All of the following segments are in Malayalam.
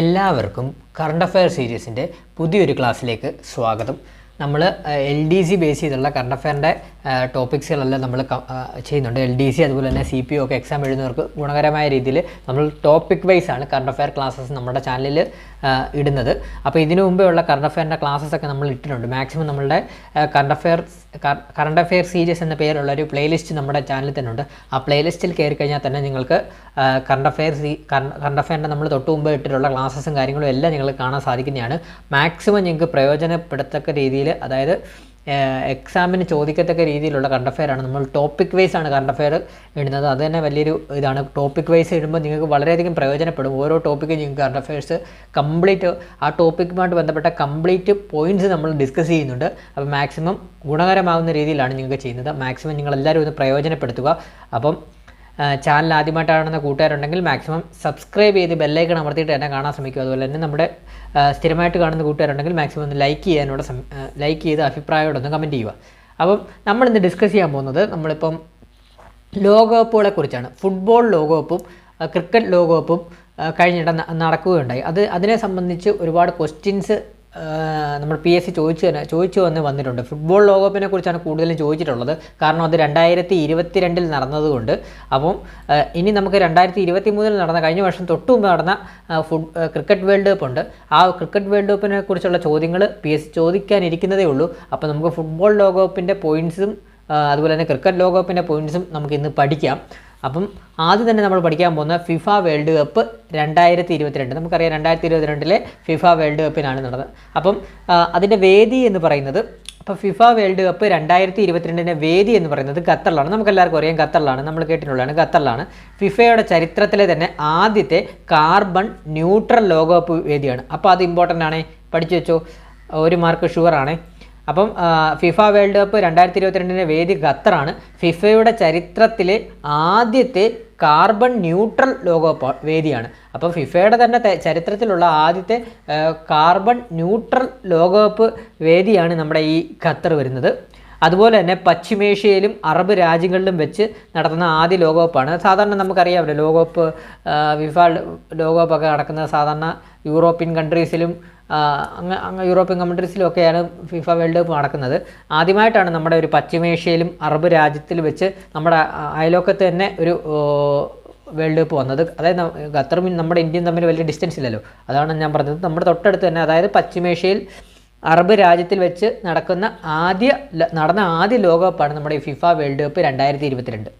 എല്ലാവർക്കും കറണ്ട് അഫയർ സീരീസിന്റെ പുതിയൊരു ക്ലാസ്സിലേക്ക് സ്വാഗതം. നമ്മൾ എൽ ഡി സി ബേസ് ചെയ്തുള്ള കറണ്ട് അഫയറിന്റെ ടോപ്പിക്സുകളെല്ലാം നമ്മൾ ചെയ്യുന്നുണ്ട് എൽ ഡി സി അതുപോലെ തന്നെ സി പി ഒക്കെ എക്സാം എഴുതുന്നവർക്ക് ഗുണകരമായ രീതിയിൽ നമ്മൾ ടോപ്പിക് വൈസ് ആണ് കറണ്ട് അഫയർ ക്ലാസ്സസ് നമ്മുടെ ചാനലിൽ ഇടുന്നത്. അപ്പോൾ ഇതിനു മുമ്പേ ഉള്ള കറണ്ട് അഫയറിന്റെ ക്ലാസ്സസ് ഒക്കെ നമ്മൾ ഇട്ടിട്ടുണ്ട്. മാക്സിമം നമ്മളുടെ current affair current affair series എന്ന പേരുള്ള ഒരു പ്ലേലിസ്റ്റ് നമ്മുടെ ചാനലിൽ തന്നെ ഉണ്ട്. ആ പ്ലേലിസ്റ്റിൽ കയറി കഴിഞ്ഞാൽ തന്നെ നിങ്ങൾക്ക് കറണ്ട് അഫയർ സീ കറണ്ട് അഫയറിന്റെ നമ്മൾ തൊട്ട് മുമ്പ് ഇട്ടിട്ടുള്ള ക്ലാസ്സസും കാര്യങ്ങളും എല്ലാം നിങ്ങൾക്ക് കാണാൻ സാധിക്കുന്നതാണ്. മാക്സിമം നിങ്ങൾക്ക് പ്രയോജനപ്പെടുത്തക്ക രീതിയിൽ അതായത് എക്സാമിന് ചോദിക്കത്തക്ക രീതിയിലുള്ള കറണ്ട് അഫയർ ആണ്. നമ്മൾ ടോപ്പിക് വൈസ് ആണ് കറണ്ട് അഫയർ ഇടുന്നത്. അത് തന്നെ വലിയൊരു ഇതാണ്. ടോപ്പിക് വൈസ് ഇടുമ്പോൾ നിങ്ങൾക്ക് വളരെയധികം പ്രയോജനപ്പെടും. ഓരോ ടോപ്പിക്കും നിങ്ങൾക്ക് കറണ്ട് അഫയേഴ്സ് കംപ്ലീറ്റ് ആ ടോപ്പിക്കുമായിട്ട് ബന്ധപ്പെട്ട കംപ്ലീറ്റ് പോയിന്റ്സ് നമ്മൾ ഡിസ്കസ് ചെയ്യുന്നുണ്ട്. അപ്പോൾ മാക്സിമം ഗുണകരമാകുന്ന രീതിയിലാണ് നിങ്ങൾക്ക് ചെയ്യുന്നത്. മാക്സിമം നിങ്ങൾ എല്ലാവരും ഒന്ന് പ്രയോജനപ്പെടുത്തുക. അപ്പം ചാനൽ ആദ്യമായിട്ടാണെന്ന കൂട്ടുകാരുണ്ടെങ്കിൽ മാക്സിമം സബ്സ്ക്രൈബ് ചെയ്ത് ബെല്ലൈക്കൺ അമർത്തിയിട്ട് എന്നെ കാണാൻ ശ്രമിക്കുക. അതുപോലെ തന്നെ നമ്മുടെ സ്ഥിരമായിട്ട് കാണുന്ന കൂട്ടുകാരുണ്ടെങ്കിൽ മാക്സിമം ഒന്ന് ലൈക്ക് ചെയ്യാനോട് ലൈക്ക് ചെയ്ത് അഭിപ്രായമോടൊന്ന് കമന്റ് ചെയ്യുക. അപ്പം നമ്മളിന്ന് ഡിസ്കസ് ചെയ്യാൻ പോകുന്നത് നമ്മളിപ്പം ലോകകപ്പുകളെ കുറിച്ചാണ്. ഫുട്ബോൾ ലോകകപ്പും ക്രിക്കറ്റ് ലോകകപ്പും കഴിഞ്ഞിട്ട് നടക്കുകയുണ്ടായി. അത് അതിനെ സംബന്ധിച്ച് ഒരുപാട് ക്വസ്റ്റ്യൻസ് നമ്മൾ പി എസ് സി ചോദിച്ചു തന്നെ ചോദിച്ചു വന്ന് വന്നിട്ടുണ്ട്. ഫുട്ബോൾ ലോകകപ്പിനെ കുറിച്ചാണ് കൂടുതലും ചോദിച്ചിട്ടുള്ളത്. കാരണം അത് രണ്ടായിരത്തി ഇരുപത്തി രണ്ടിൽ നടന്നതുകൊണ്ട്. അപ്പം ഇനി നമുക്ക് രണ്ടായിരത്തി ഇരുപത്തി മൂന്നിൽ നടന്ന കഴിഞ്ഞ വർഷം തൊട്ട് മുമ്പ് നടന്ന ഫുട് ക്രിക്കറ്റ് വേൾഡ് കപ്പ് ഉണ്ട്. ആ ക്രിക്കറ്റ് വേൾഡ് കപ്പിനെ കുറിച്ചുള്ള ചോദ്യങ്ങൾ പി എസ് സി ചോദിക്കാനിരിക്കുന്നതേ ഉള്ളൂ. അപ്പോൾ നമുക്ക് ഫുട്ബോൾ ലോകകപ്പിന്റെ പോയിൻസും അതുപോലെ തന്നെ ക്രിക്കറ്റ് ലോകകപ്പിന്റെ പോയിൻസും നമുക്ക് ഇന്ന് പഠിക്കാം. അപ്പം ആദ്യം തന്നെ നമ്മൾ പഠിക്കാൻ പോകുന്ന ഫിഫ വേൾഡ് കപ്പ് രണ്ടായിരത്തി ഇരുപത്തിരണ്ട് നമുക്കറിയാം രണ്ടായിരത്തി ഇരുപത്തിരണ്ടിലെ ഫിഫ വേൾഡ് കപ്പിനാണ് നടന്നത്. അപ്പം അതിന്റെ വേദി എന്ന് പറയുന്നത് അപ്പോൾ ഫിഫ വേൾഡ് കപ്പ് രണ്ടായിരത്തി ഇരുപത്തിരണ്ടിന്റെ വേദി എന്ന് പറയുന്നത് ഖത്തറിലാണ്. നമുക്ക് എല്ലാവർക്കും അറിയാം ഖത്തറിലാണ്. നമ്മൾ കേട്ടിട്ടുള്ളതാണ് ഖത്തറിലാണ്. ഫിഫയുടെ ചരിത്രത്തിലെ തന്നെ ആദ്യത്തെ കാർബൺ ന്യൂട്രൽ ലോകകപ്പ് വേദിയാണ്. അപ്പോൾ അത് ഇമ്പോർട്ടന്റ് ആണേ. പഠിച്ചു വെച്ചോ. ഒരു മാർക്ക് ഷുവർ ആണ്. അപ്പം ഫിഫ വേൾഡ് കപ്പ് രണ്ടായിരത്തി ഇരുപത്തിരണ്ടിന്റെ വേദി ഖത്തറാണ്. ഫിഫയുടെ ചരിത്രത്തിലെ ആദ്യത്തെ കാർബൺ ന്യൂട്രൽ ലോകകപ്പ് വേദിയാണ്. അപ്പം ഫിഫയുടെ തന്നെ ചരിത്രത്തിലുള്ള ആദ്യത്തെ കാർബൺ ന്യൂട്രൽ ലോകകപ്പ് വേദിയാണ് നമ്മുടെ ഈ ഖത്തർ വരുന്നത്. അതുപോലെ തന്നെ പശ്ചിമേഷ്യയിലും അറബ് രാജ്യങ്ങളിലും വെച്ച് നടത്തുന്ന ആദ്യ ലോകകപ്പാണ്. സാധാരണ നമുക്കറിയാമല്ലോ ലോകകപ്പ് ഫിഫ ലോകകപ്പൊക്കെ നടക്കുന്നത് സാധാരണ യൂറോപ്യൻ കൺട്രീസിലും അങ്ങ് യൂറോപ്യൻ കൺട്രീസിലും ഒക്കെയാണ് ഫിഫ വേൾഡ് കപ്പ് നടക്കുന്നത്. ആദ്യമായിട്ടാണ് നമ്മുടെ ഒരു പശ്ചിമേഷ്യയിലും അറബ് രാജ്യത്തിൽ വെച്ച് നമ്മുടെ അയലോക്കത്ത് തന്നെ ഒരു വേൾഡ് കപ്പ് വന്നത്. അതായത് ഖത്തറും നമ്മുടെ ഇന്ത്യയും തമ്മിൽ വലിയ ഡിസ്റ്റൻസ് ഇല്ലല്ലോ. അതാണ് ഞാൻ പറഞ്ഞത്. നമ്മുടെ തൊട്ടടുത്ത് തന്നെ അതായത് പശ്ചിമേഷ്യയിൽ അറബ് രാജ്യത്തിൽ വെച്ച് നടക്കുന്ന ആദ്യ നടന്ന ആദ്യ ലോകകപ്പാണ് നമ്മുടെ ഈ ഫിഫ വേൾഡ് കപ്പ് രണ്ടായിരത്തി ഇരുപത്തിരണ്ട്.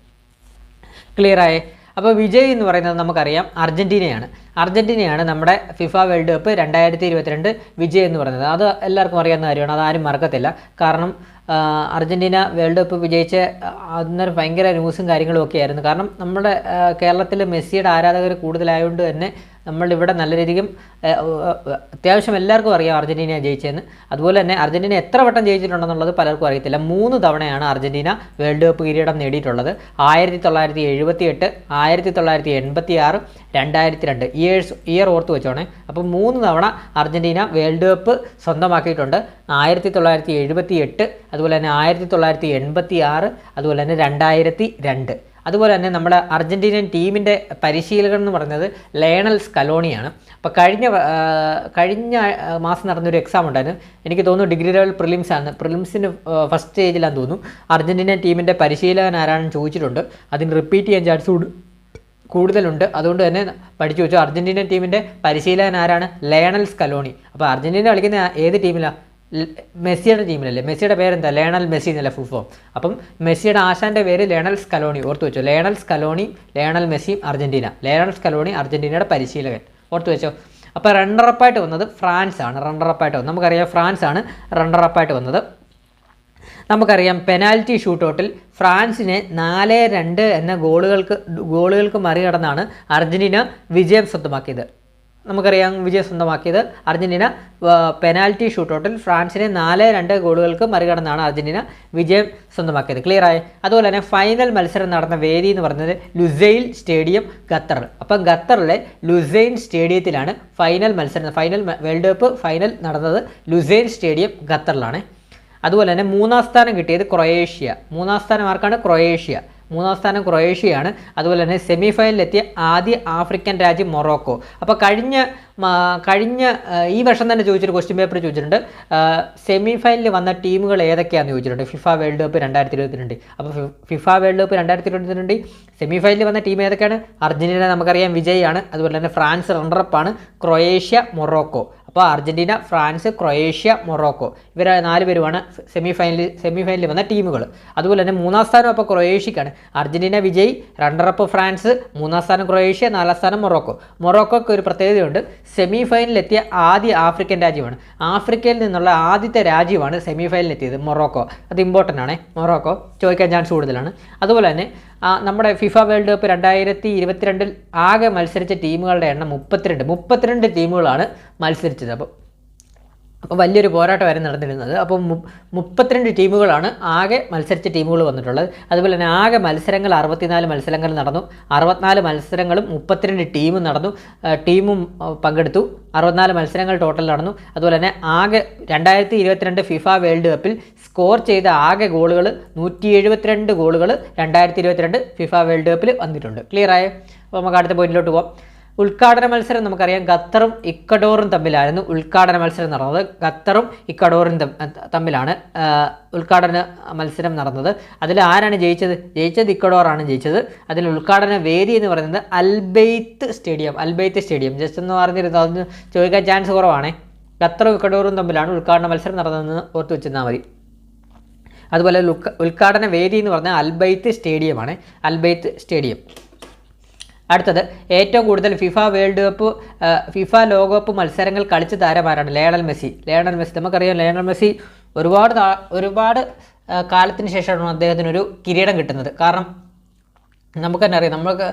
ക്ലിയർ ആയേ? അപ്പോൾ വിജയ് എന്ന് പറയുന്നത് നമുക്കറിയാം അർജന്റീനയാണ് അർജന്റീനയാണ് നമ്മുടെ ഫിഫ വേൾഡ് കപ്പ് രണ്ടായിരത്തി ഇരുപത്തിരണ്ട് വിജയ് എന്ന് പറയുന്നത്. അത് എല്ലാവർക്കും അറിയാവുന്ന കാര്യമാണ്. അതാരും മറക്കത്തില്ല. കാരണം അർജന്റീന വേൾഡ് കപ്പ് വിജയിച്ച അന്നൊരു ഭയങ്കര ന്യൂസും കാര്യങ്ങളും ഒക്കെ ആയിരുന്നു. കാരണം നമ്മുടെ കേരളത്തിൽ മെസ്സിയുടെ ആരാധകർ കൂടുതലായതുകൊണ്ട് തന്നെ നമ്മളിവിടെ നല്ല രീതിക്കും അത്യാവശ്യം എല്ലാവർക്കും അറിയാം അർജന്റീന ജയിച്ചതെന്ന് അതുപോലെ തന്നെ അർജന്റീന എത്ര വട്ടം ജയിച്ചിട്ടുണ്ടെന്നുള്ളത് പലർക്കും അറിയത്തില്ല. മൂന്ന് തവണയാണ് അർജന്റീന വേൾഡ് കപ്പ് കിരീടം നേടിയിട്ടുള്ളത്. ആയിരത്തി തൊള്ളായിരത്തി എഴുപത്തി എട്ട് ആയിരത്തി തൊള്ളായിരത്തി എൺപത്തി ആറ് രണ്ടായിരത്തി രണ്ട് ഇയേഴ്സ് ഇയർ ഓർത്ത് വെച്ചോണേ. അപ്പോൾ മൂന്ന് തവണ അർജന്റീന വേൾഡ് കപ്പ് സ്വന്തമാക്കിയിട്ടുണ്ട്. ആയിരത്തി തൊള്ളായിരത്തി എഴുപത്തി എട്ട് അതുപോലെ തന്നെ ആയിരത്തി തൊള്ളായിരത്തി എൺപത്തി ആറ് അതുപോലെ തന്നെ രണ്ടായിരത്തി രണ്ട് അതുപോലെ തന്നെ നമ്മുടെ അർജന്റീനിയൻ ടീമിന്റെ പരിശീലകൻ എന്ന് പറയുന്നത് ലയണൽ സ്കലോണിയാണ്. അപ്പോൾ കഴിഞ്ഞ കഴിഞ്ഞ മാസം നടന്നൊരു എക്സാം ഉണ്ടായിരുന്നു. എനിക്ക് തോന്നുന്നു ഡിഗ്രി ലെവൽ പ്രിലിംസ് ആണ്. പ്രിലിംസിന്റെ ഫസ്റ്റ് സ്റ്റേജിലാന്ന് തോന്നുന്നു. അർജന്റീനിയൻ ടീമിന്റെ പരിശീലകൻ ആരാണെന്ന് ചോദിച്ചിട്ടുണ്ട്. അതിന് റിപ്പീറ്റ് ചെയ്യാൻ ചാൻസ് കൂടുതലുണ്ട്. അതുകൊണ്ട് തന്നെ പഠിച്ചു വെച്ചു. അർജന്റീന ടീമിന്റെ പരിശീലകൻ ആരാണ്? Lionel Scaloni. അപ്പോൾ അർജന്റീന കളിക്കുന്ന ഏത് ടീമിലാണ് മെസ്സിയുടെ ടീമിലല്ലേ? മെസ്സിയുടെ പേരെന്താ? ലേണൽ മെസ്സി എന്നല്ല ഫുൾ ഫോം അപ്പം മെസ്സിയുടെ ആശാന്റെ പേര് ലേണൽ സ്കലോണി. ഓർത്തു വെച്ചോ. ലേണൽ സ്കലോണി ലേണൽ മെസ്സിയും അർജന്റീന ലേണൽ സ്കലോണി അർജന്റീനയുടെ പരിശീലകൻ. ഓർത്തു വെച്ചോ. അപ്പോൾ റണ്ണറപ്പായിട്ട് വന്നത് ഫ്രാൻസ് ആണ് റണ്ണറപ്പായിട്ട് വന്നത്. നമുക്കറിയാം ഫ്രാൻസ് ആണ് റണ്ണറപ്പായിട്ട് വന്നത്. നമുക്കറിയാം പെനാൽറ്റി ഷൂട്ടൗട്ടിൽ ഫ്രാൻസിനെ നാല് രണ്ട് എന്ന ഗോളുകൾക്ക് ഗോളുകൾക്ക് മറികടന്നാണ് അർജന്റീന വിജയം സ്വന്തമാക്കിയത്. നമുക്കറിയാം വിജയം സ്വന്തമാക്കിയത് അർജന്റീന പെനാൽറ്റി ഷൂട്ടൗട്ടിൽ ഫ്രാൻസിനെ നാല് രണ്ട് ഗോളുകൾക്ക് മറികടന്നാണ് അർജന്റീന വിജയം സ്വന്തമാക്കിയത്. ക്ലിയർ ആയി? അതുപോലെ തന്നെ ഫൈനൽ മത്സരം നടന്ന വേദി എന്ന് പറയുന്നത് ലുസൈൽ സ്റ്റേഡിയം ഖത്തർ. അപ്പം ഖത്തറിലെ ലുസൈൻ സ്റ്റേഡിയത്തിലാണ് ഫൈനൽ മത്സരം. ഫൈനൽ വേൾഡ് കപ്പ് ഫൈനൽ നടന്നത് ലുസൈൻ സ്റ്റേഡിയം ഖത്തറിലാണ്. അതുപോലെ തന്നെ മൂന്നാം സ്ഥാനം കിട്ടിയത് ക്രൊയേഷ്യ. മൂന്നാം സ്ഥാനം ആർക്കാണ്? ക്രൊയേഷ്യ. മൂന്നാം സ്ഥാനം ക്രൊയേഷ്യയാണ്. അതുപോലെ തന്നെ സെമി ഫൈനലിലെത്തിയ ആദ്യ ആഫ്രിക്കൻ രാജ്യം മൊറോക്കോ. അപ്പോൾ കഴിഞ്ഞ കഴിഞ്ഞ ഈ വർഷം തന്നെ ചോദിച്ചൊരു ക്വസ്റ്റ്യൻ പേപ്പർ ചോദിച്ചിട്ടുണ്ട്. സെമി ഫൈനലിൽ വന്ന ടീമുകൾ ഏതൊക്കെയാണെന്ന് ചോദിച്ചിട്ടുണ്ട്. ഫിഫ വേൾഡ് കപ്പ് രണ്ടായിരത്തി ഇരുപത്തിരണ്ട് അപ്പോൾ ഫിഫ വേൾഡ് കപ്പ് രണ്ടായിരത്തി ഇരുപത്തിരണ്ട് സെമി ഫൈനലിൽ വന്ന ടീം ഏതൊക്കെയാണ്? അർജന്റീന നമുക്കറിയാം വിജയാണ് അതുപോലെ തന്നെ ഫ്രാൻസ് റണ്ണറപ്പാണ് ക്രൊയേഷ്യ മൊറോക്കോ. അപ്പോൾ അർജന്റീന ഫ്രാൻസ് ക്രൊയേഷ്യ മൊറോക്കോ ഇവർ നാല് പേരുമാണ് സെമി ഫൈനലിൽ സെമി ഫൈനലിൽ വന്ന ടീമുകൾ അതുപോലെ തന്നെ മൂന്നാം സ്ഥാനം അപ്പോൾ ക്രൊയേഷ്യക്കാണ്. അർജന്റീന വിജയ് റണ്ണറപ്പ് ഫ്രാൻസ് മൂന്നാം സ്ഥാനം ക്രൊയേഷ്യ നാലാം സ്ഥാനം മൊറോക്കോ. മൊറോക്കോക്ക് ഒരു പ്രത്യേകതയുണ്ട് സെമി ഫൈനലിലെത്തിയ ആദ്യ ആഫ്രിക്കൻ രാജ്യമാണ്. ആഫ്രിക്കയിൽ നിന്നുള്ള ആദ്യത്തെ രാജ്യമാണ് സെമി ഫൈനലിലെത്തിയത് മൊറോക്കോ. അത് ഇമ്പോർട്ടന്റ് ആണ്. മൊറോക്കോ ചോദിക്കാൻ ചാൻസ് കൂടുതലാണ്. അതുപോലെ തന്നെ നമ്മുടെ ഫിഫ വേൾഡ് കപ്പ് രണ്ടായിരത്തി ഇരുപത്തിരണ്ടിൽ ആകെ മത്സരിച്ച ടീമുകളുടെ എണ്ണം മുപ്പത്തിരണ്ട്. മുപ്പത്തിരണ്ട് ടീമുകളാണ് മത്സരിച്ചത്. അപ്പോൾ അപ്പോൾ വലിയൊരു പോരാട്ടം വരെ നടന്നിരുന്നത് അപ്പോൾ മുപ്പത്തിരണ്ട് ടീമുകളാണ് ആകെ മത്സരിച്ച ടീമുകൾ വന്നിട്ടുള്ളത്. അതുപോലെ തന്നെ ആകെ മത്സരങ്ങൾ അറുപത്തിനാല് മത്സരങ്ങൾ നടന്നു. അറുപത്തിനാല് മത്സരങ്ങളും മുപ്പത്തിരണ്ട് ടീമും നടന്നു. ടീമും പങ്കെടുത്തു. അറുപത്തിനാല് മത്സരങ്ങൾ ടോട്ടൽ നടന്നു. അതുപോലെ തന്നെ ആകെ രണ്ടായിരത്തി ഇരുപത്തിരണ്ട് ഫിഫ വേൾഡ് കപ്പിൽ സ്കോർ ചെയ്ത ആകെ ഗോളുകൾ നൂറ്റി എഴുപത്തിരണ്ട് ഗോളുകൾ രണ്ടായിരത്തി ഇരുപത്തിരണ്ട് ഫിഫ വേൾഡ് കപ്പിൽ വന്നിട്ടുണ്ട്. ക്ലിയർ ആയോ? അപ്പോൾ നമുക്ക് അടുത്ത പോയിന്റിലോട്ട് പോകാം ഉദ്ഘാടന മത്സരം നമുക്കറിയാം ഖത്തറും ഇക്കഡോറും തമ്മിലായിരുന്നു ഉദ്ഘാടന മത്സരം നടന്നത്. ഖത്തറും ഇക്കഡോറും തമ്മിലാണ് ഉദ്ഘാടന മത്സരം നടന്നത്. അതിൽ ആരാണ് ജയിച്ചത്? ജയിച്ചത് ഇക്കഡോറാണ് ജയിച്ചത്. അതിൽ ഉദ്ഘാടന വേദി എന്ന് പറയുന്നത് Al Bayt stadium Al Bayt stadium. Just എന്ന് പറഞ്ഞിരുന്നു അതൊന്ന് ചോദിക്കാൻ ചാൻസ് കുറവാണേ. ഖത്തറും ഇക്കഡോറും തമ്മിലാണ് ഉദ്ഘാടന മത്സരം നടന്നതെന്ന് ഓർത്ത് വെച്ചിരുന്നാൽ മതി. അതുപോലെ ഉദ്ഘാടന വേദി എന്ന് പറഞ്ഞാൽ അൽബൈത്ത് സ്റ്റേഡിയമാണ്. Al Bayt stadium. അടുത്തത് ഏറ്റവും കൂടുതൽ ഫിഫ വേൾഡ് കപ്പ് ഫിഫ ലോകകപ്പ് മത്സരങ്ങൾ കളിച്ച താരമാരാണ് ലയണൽ മെസ്സി. Lionel Messi. നമുക്കറിയാം ലയണൽ മെസ്സി ഒരുപാട് ഒരുപാട് കാലത്തിന് ശേഷമാണ് അദ്ദേഹത്തിന് ഒരു കിരീടം കിട്ടുന്നത്. കാരണം നമുക്ക് തന്നെ അറിയാം നമുക്ക്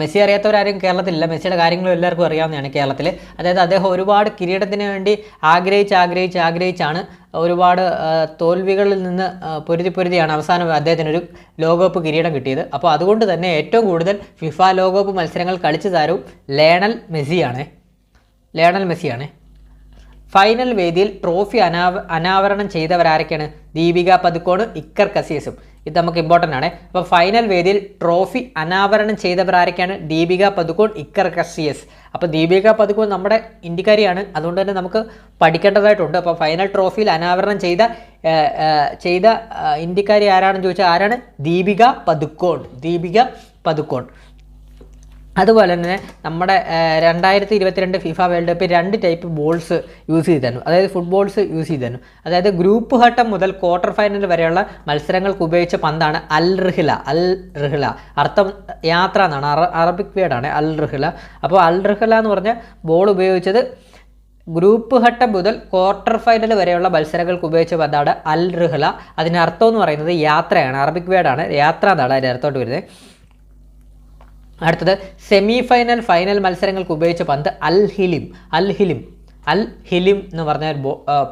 മെസ്സി അറിയാത്തവരാരും കേരളത്തിലില്ല. മെസ്സിയുടെ കാര്യങ്ങളും എല്ലാവർക്കും അറിയാവുന്നതാണ് കേരളത്തിൽ അതായത് അദ്ദേഹം ഒരുപാട് കിരീടത്തിന് വേണ്ടി ആഗ്രഹിച്ച് ആഗ്രഹിച്ച് ആഗ്രഹിച്ചാണ് ഒരുപാട് തോൽവികളിൽ നിന്ന് പൊരുതി പൊരുതിയാണ് അവസാനം അദ്ദേഹത്തിന് ഒരു ലോകകപ്പ് കിരീടം കിട്ടിയത്. അപ്പോൾ അതുകൊണ്ട് തന്നെ ഏറ്റവും കൂടുതൽ ഫിഫ ലോകകപ്പ് മത്സരങ്ങൾ കളിച്ചു താരവും ലേണൽ മെസ്സിയാണ്. ലേണൽ മെസ്സിയാണ്. ഫൈനൽ വേദിയിൽ ട്രോഫി അനാവ അനാവരണം ചെയ്തവരാരൊക്കെയാണ്? ദീപിക പതുക്കോണ് ഇക്കർ കസിയസും ഇത് നമുക്ക് ഇമ്പോർട്ടന്റ് ആണ്. അപ്പോൾ ഫൈനൽ വേദിയിൽ ട്രോഫി അനാവരണം ചെയ്തവരാരൊക്കെയാണ് ദീപിക പതുക്കോൺ ഇക്കർ കസിയസ്. അപ്പോൾ ദീപിക പതുക്കോൺ നമ്മുടെ ഇന്ത്യക്കാരിയാണ്. അതുകൊണ്ട് തന്നെ നമുക്ക് പഠിക്കേണ്ടതായിട്ടുണ്ട്. അപ്പോൾ ഫൈനൽ ട്രോഫിയിൽ അനാവരണം ചെയ്ത ചെയ്ത ഇന്ത്യക്കാരി ആരാണെന്ന് ചോദിച്ചാൽ ആരാണ്? ദീപിക പതുക്കോൺ ദീപിക പതുക്കോൺ അതുപോലെ തന്നെ നമ്മുടെ രണ്ടായിരത്തി ഇരുപത്തിരണ്ട് ഫിഫ വേൾഡ് കപ്പിൽ രണ്ട് ടൈപ്പ് ബോൾസ് യൂസ് ചെയ്തിരുന്നു. അതായത് ഫുട്ബോൾസ് യൂസ് ചെയ്തിരുന്നു. അതായത് ഗ്രൂപ്പ് ഘട്ടം മുതൽ ക്വാർട്ടർ ഫൈനൽ വരെയുള്ള മത്സരങ്ങൾക്ക് ഉപയോഗിച്ച പന്താണ് അൽ റിഹില അൽ റിഹില അർത്ഥം യാത്ര എന്നാണ്. അറ അറബിക് വേർഡാണ് അൽ റിഹില അപ്പോൾ അൽ റിഹില എന്ന് പറഞ്ഞ ബോൾ ഉപയോഗിച്ചത് ഗ്രൂപ്പ് ഘട്ടം മുതൽ ക്വാർട്ടർ ഫൈനൽ വരെയുള്ള മത്സരങ്ങൾക്ക് ഉപയോഗിച്ച പന്താണ് അൽ റിഹ്ല അതിന്റെ അർത്ഥം എന്ന് പറയുന്നത് യാത്രയാണ്. അറബിക് വേർഡാണ് യാത്ര എന്നാണ് അതിന്റെ അർത്ഥമായിട്ട് വരുന്നത്. അടുത്തത് സെമി ഫൈനൽ ഫൈനൽ മത്സരങ്ങൾക്ക് ഉപയോഗിച്ച പന്ത് അൽ ഹിലിം അൽ ഹിലിം അൽ ഹിലിം എന്ന് പറഞ്ഞ ഒരു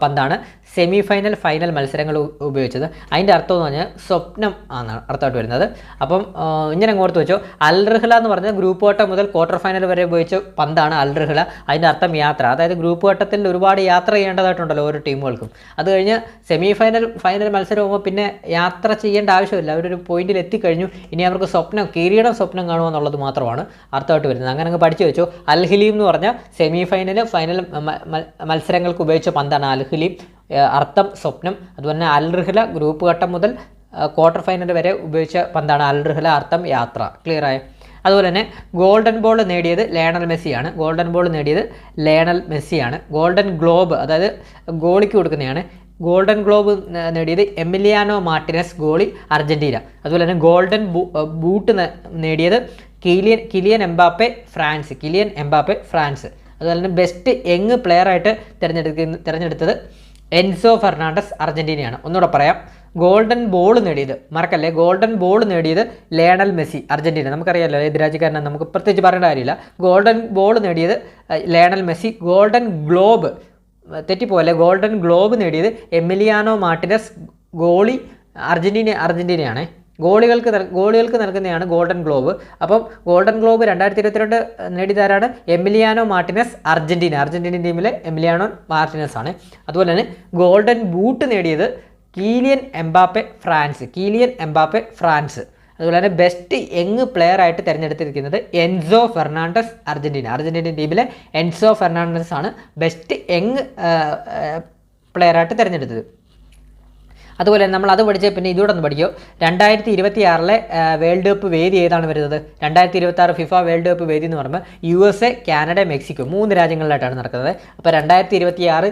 പന്താണ്. സെമി ഫൈനൽ ഫൈനൽ മത്സരങ്ങൾ ഉപയോഗിച്ചത്. അതിന്റെ അർത്ഥം എന്ന് പറഞ്ഞാൽ സ്വപ്നം ആണ് അർത്ഥമായിട്ട് വരുന്നത്. അപ്പം ഇങ്ങനെ അങ്ങോട്ട് വെച്ചോ. അൽറഹ്ല എന്ന് പറഞ്ഞാൽ ഗ്രൂപ്പ് വട്ടം മുതൽ ക്വാർട്ടർ ഫൈനൽ വരെ ഉപയോഗിച്ച പന്താണ് അൽറഹ്ല അതിന്റെ അർത്ഥം യാത്ര. അതായത് ഗ്രൂപ്പ് വട്ടത്തിൽ ഒരുപാട് യാത്ര ചെയ്യേണ്ടതായിട്ടുണ്ടല്ലോ ഓരോ ടീമുകൾക്കും. അത് കഴിഞ്ഞ് സെമി ഫൈനൽ ഫൈനൽ മത്സരം ആകുമ്പോൾ പിന്നെ യാത്ര ചെയ്യേണ്ട ആവശ്യമില്ല. അവരൊരു പോയിന്റിൽ എത്തിക്കഴിഞ്ഞു. ഇനി അവർക്ക് സ്വപ്നം കിരീടം സ്വപ്നം കാണുക എന്നുള്ളത് മാത്രമാണ് അർത്ഥമായിട്ട് വരുന്നത്. അങ്ങനെ അങ്ങ് പഠിച്ചു വെച്ചു. അൽഹിലീം എന്ന് പറഞ്ഞാൽ സെമി ഫൈനൽ ഫൈനൽ മത്സരങ്ങൾക്ക് ഉപയോഗിച്ച പന്താണ് അൽ ഹിലീം. ഏഹ് അർത്ഥം സ്വപ്നം അതുപോലെ തന്നെ ഗ്രൂപ്പ് ഘട്ടം മുതൽ ക്വാർട്ടർ ഫൈനൽ വരെ ഉപയോഗിച്ച പന്താണ് അൽറിഹ്ല അർത്ഥം യാത്ര. ക്ലിയർ ആയ? അതുപോലെ തന്നെ ഗോൾഡൻ ബോൾ നേടിയത് ലേണൽ മെസ്സിയാണ്. ഗോൾഡൻ ബോൾ നേടിയത് ലേണൽ മെസ്സിയാണ്. ഗോൾഡൻ ഗ്ലോബ് അതായത് ഗോളിക്ക് കൊടുക്കുന്നതാണ്. ഗോൾഡൻ ഗ്ലോബ് നേടിയത് എമിലിയാനോ മാർട്ടിനസ് ഗോളി അർജന്റീന അതുപോലെ തന്നെ ഗോൾഡൻ ബൂട്ട് നേടിയത് Kylian Kylian Mbappe France. Kylian Mbappe France. അതുപോലെ തന്നെ ബെസ്റ്റ് യങ് പ്ലെയറായിട്ട് തിരഞ്ഞെടുക്കുന്ന തിരഞ്ഞെടുത്തത് എൻസോ ഫെർണാണ്ടസ് അർജന്റീനയാണ് ഒന്നുകൂടെ പറയാം. ഗോൾഡൻ ബോൾ നേടിയത് മറക്കല്ലേ? ഗോൾഡൻ ബോൾ നേടിയത് ലേണൽ മെസ്സി അർജന്റീന നമുക്കറിയാമല്ലോ ഏത് രാജ്യക്കാരനെ നമുക്ക് പ്രത്യേകിച്ച് പറയേണ്ട കാര്യമില്ല. ഗോൾഡൻ ബോൾ നേടിയത് ലേണൽ മെസ്സി. ഗോൾഡൻ ഗ്ലോബ് തെറ്റിപ്പോലെ ഗോൾഡൻ ഗ്ലോബ് നേടിയത് എമിലിയാനോ മാർട്ടിനസ് ഗോളി അർജന്റീന അർജന്റീനയാണ്. ഗോളികൾക്ക് ഗോളികൾക്ക് നൽകുന്നതാണ് ഗോൾഡൻ ഗ്ലോബ്. അപ്പം ഗോൾഡൻ ഗ്ലോബ് രണ്ടായിരത്തി ഇരുപത്തിരണ്ട് നേടിയതാരാണ്? Emiliano Martinez Argentina. അർജന്റീന ടീമിലെ എമിലിയാനോ മാർട്ടിനസ് ആണ്. അതുപോലെ തന്നെ ഗോൾഡൻ ബൂട്ട് നേടിയത് Kylian Mbappe France. Kylian Mbappe France. അതുപോലെ തന്നെ ബെസ്റ്റ് യങ് പ്ലെയർ ആയിട്ട് തിരഞ്ഞെടുത്തിരിക്കുന്നത് എൻസോ ഫെർണാണ്ടസ് അർജന്റീന അർജന്റീന ടീമിലെ എൻസോ ഫെർണാണ്ടസ് ആണ് ബെസ്റ്റ് യങ് പ്ലെയർ ആയിട്ട് തിരഞ്ഞെടുത്തത്. അതുപോലെ നമ്മൾ അത് പഠിച്ചാൽ പിന്നെ ഇതുകൂടെ ഒന്ന് പഠിക്കും. രണ്ടായിരത്തി ഇരുപത്തി ആറിലെ വേൾഡ് കപ്പ് വേദി ഏതാണ് വരുന്നത്? രണ്ടായിരത്തി ഇരുപത്തി ആറ് ഫിഫ വേൾഡ് കപ്പ് വേദി എന്ന് പറയുമ്പോൾ U S A Canada Mexico മൂന്ന് രാജ്യങ്ങളിലായിട്ടാണ് നടക്കുന്നത്. അപ്പോൾ രണ്ടായിരത്തി ഇരുപത്തി ആറ്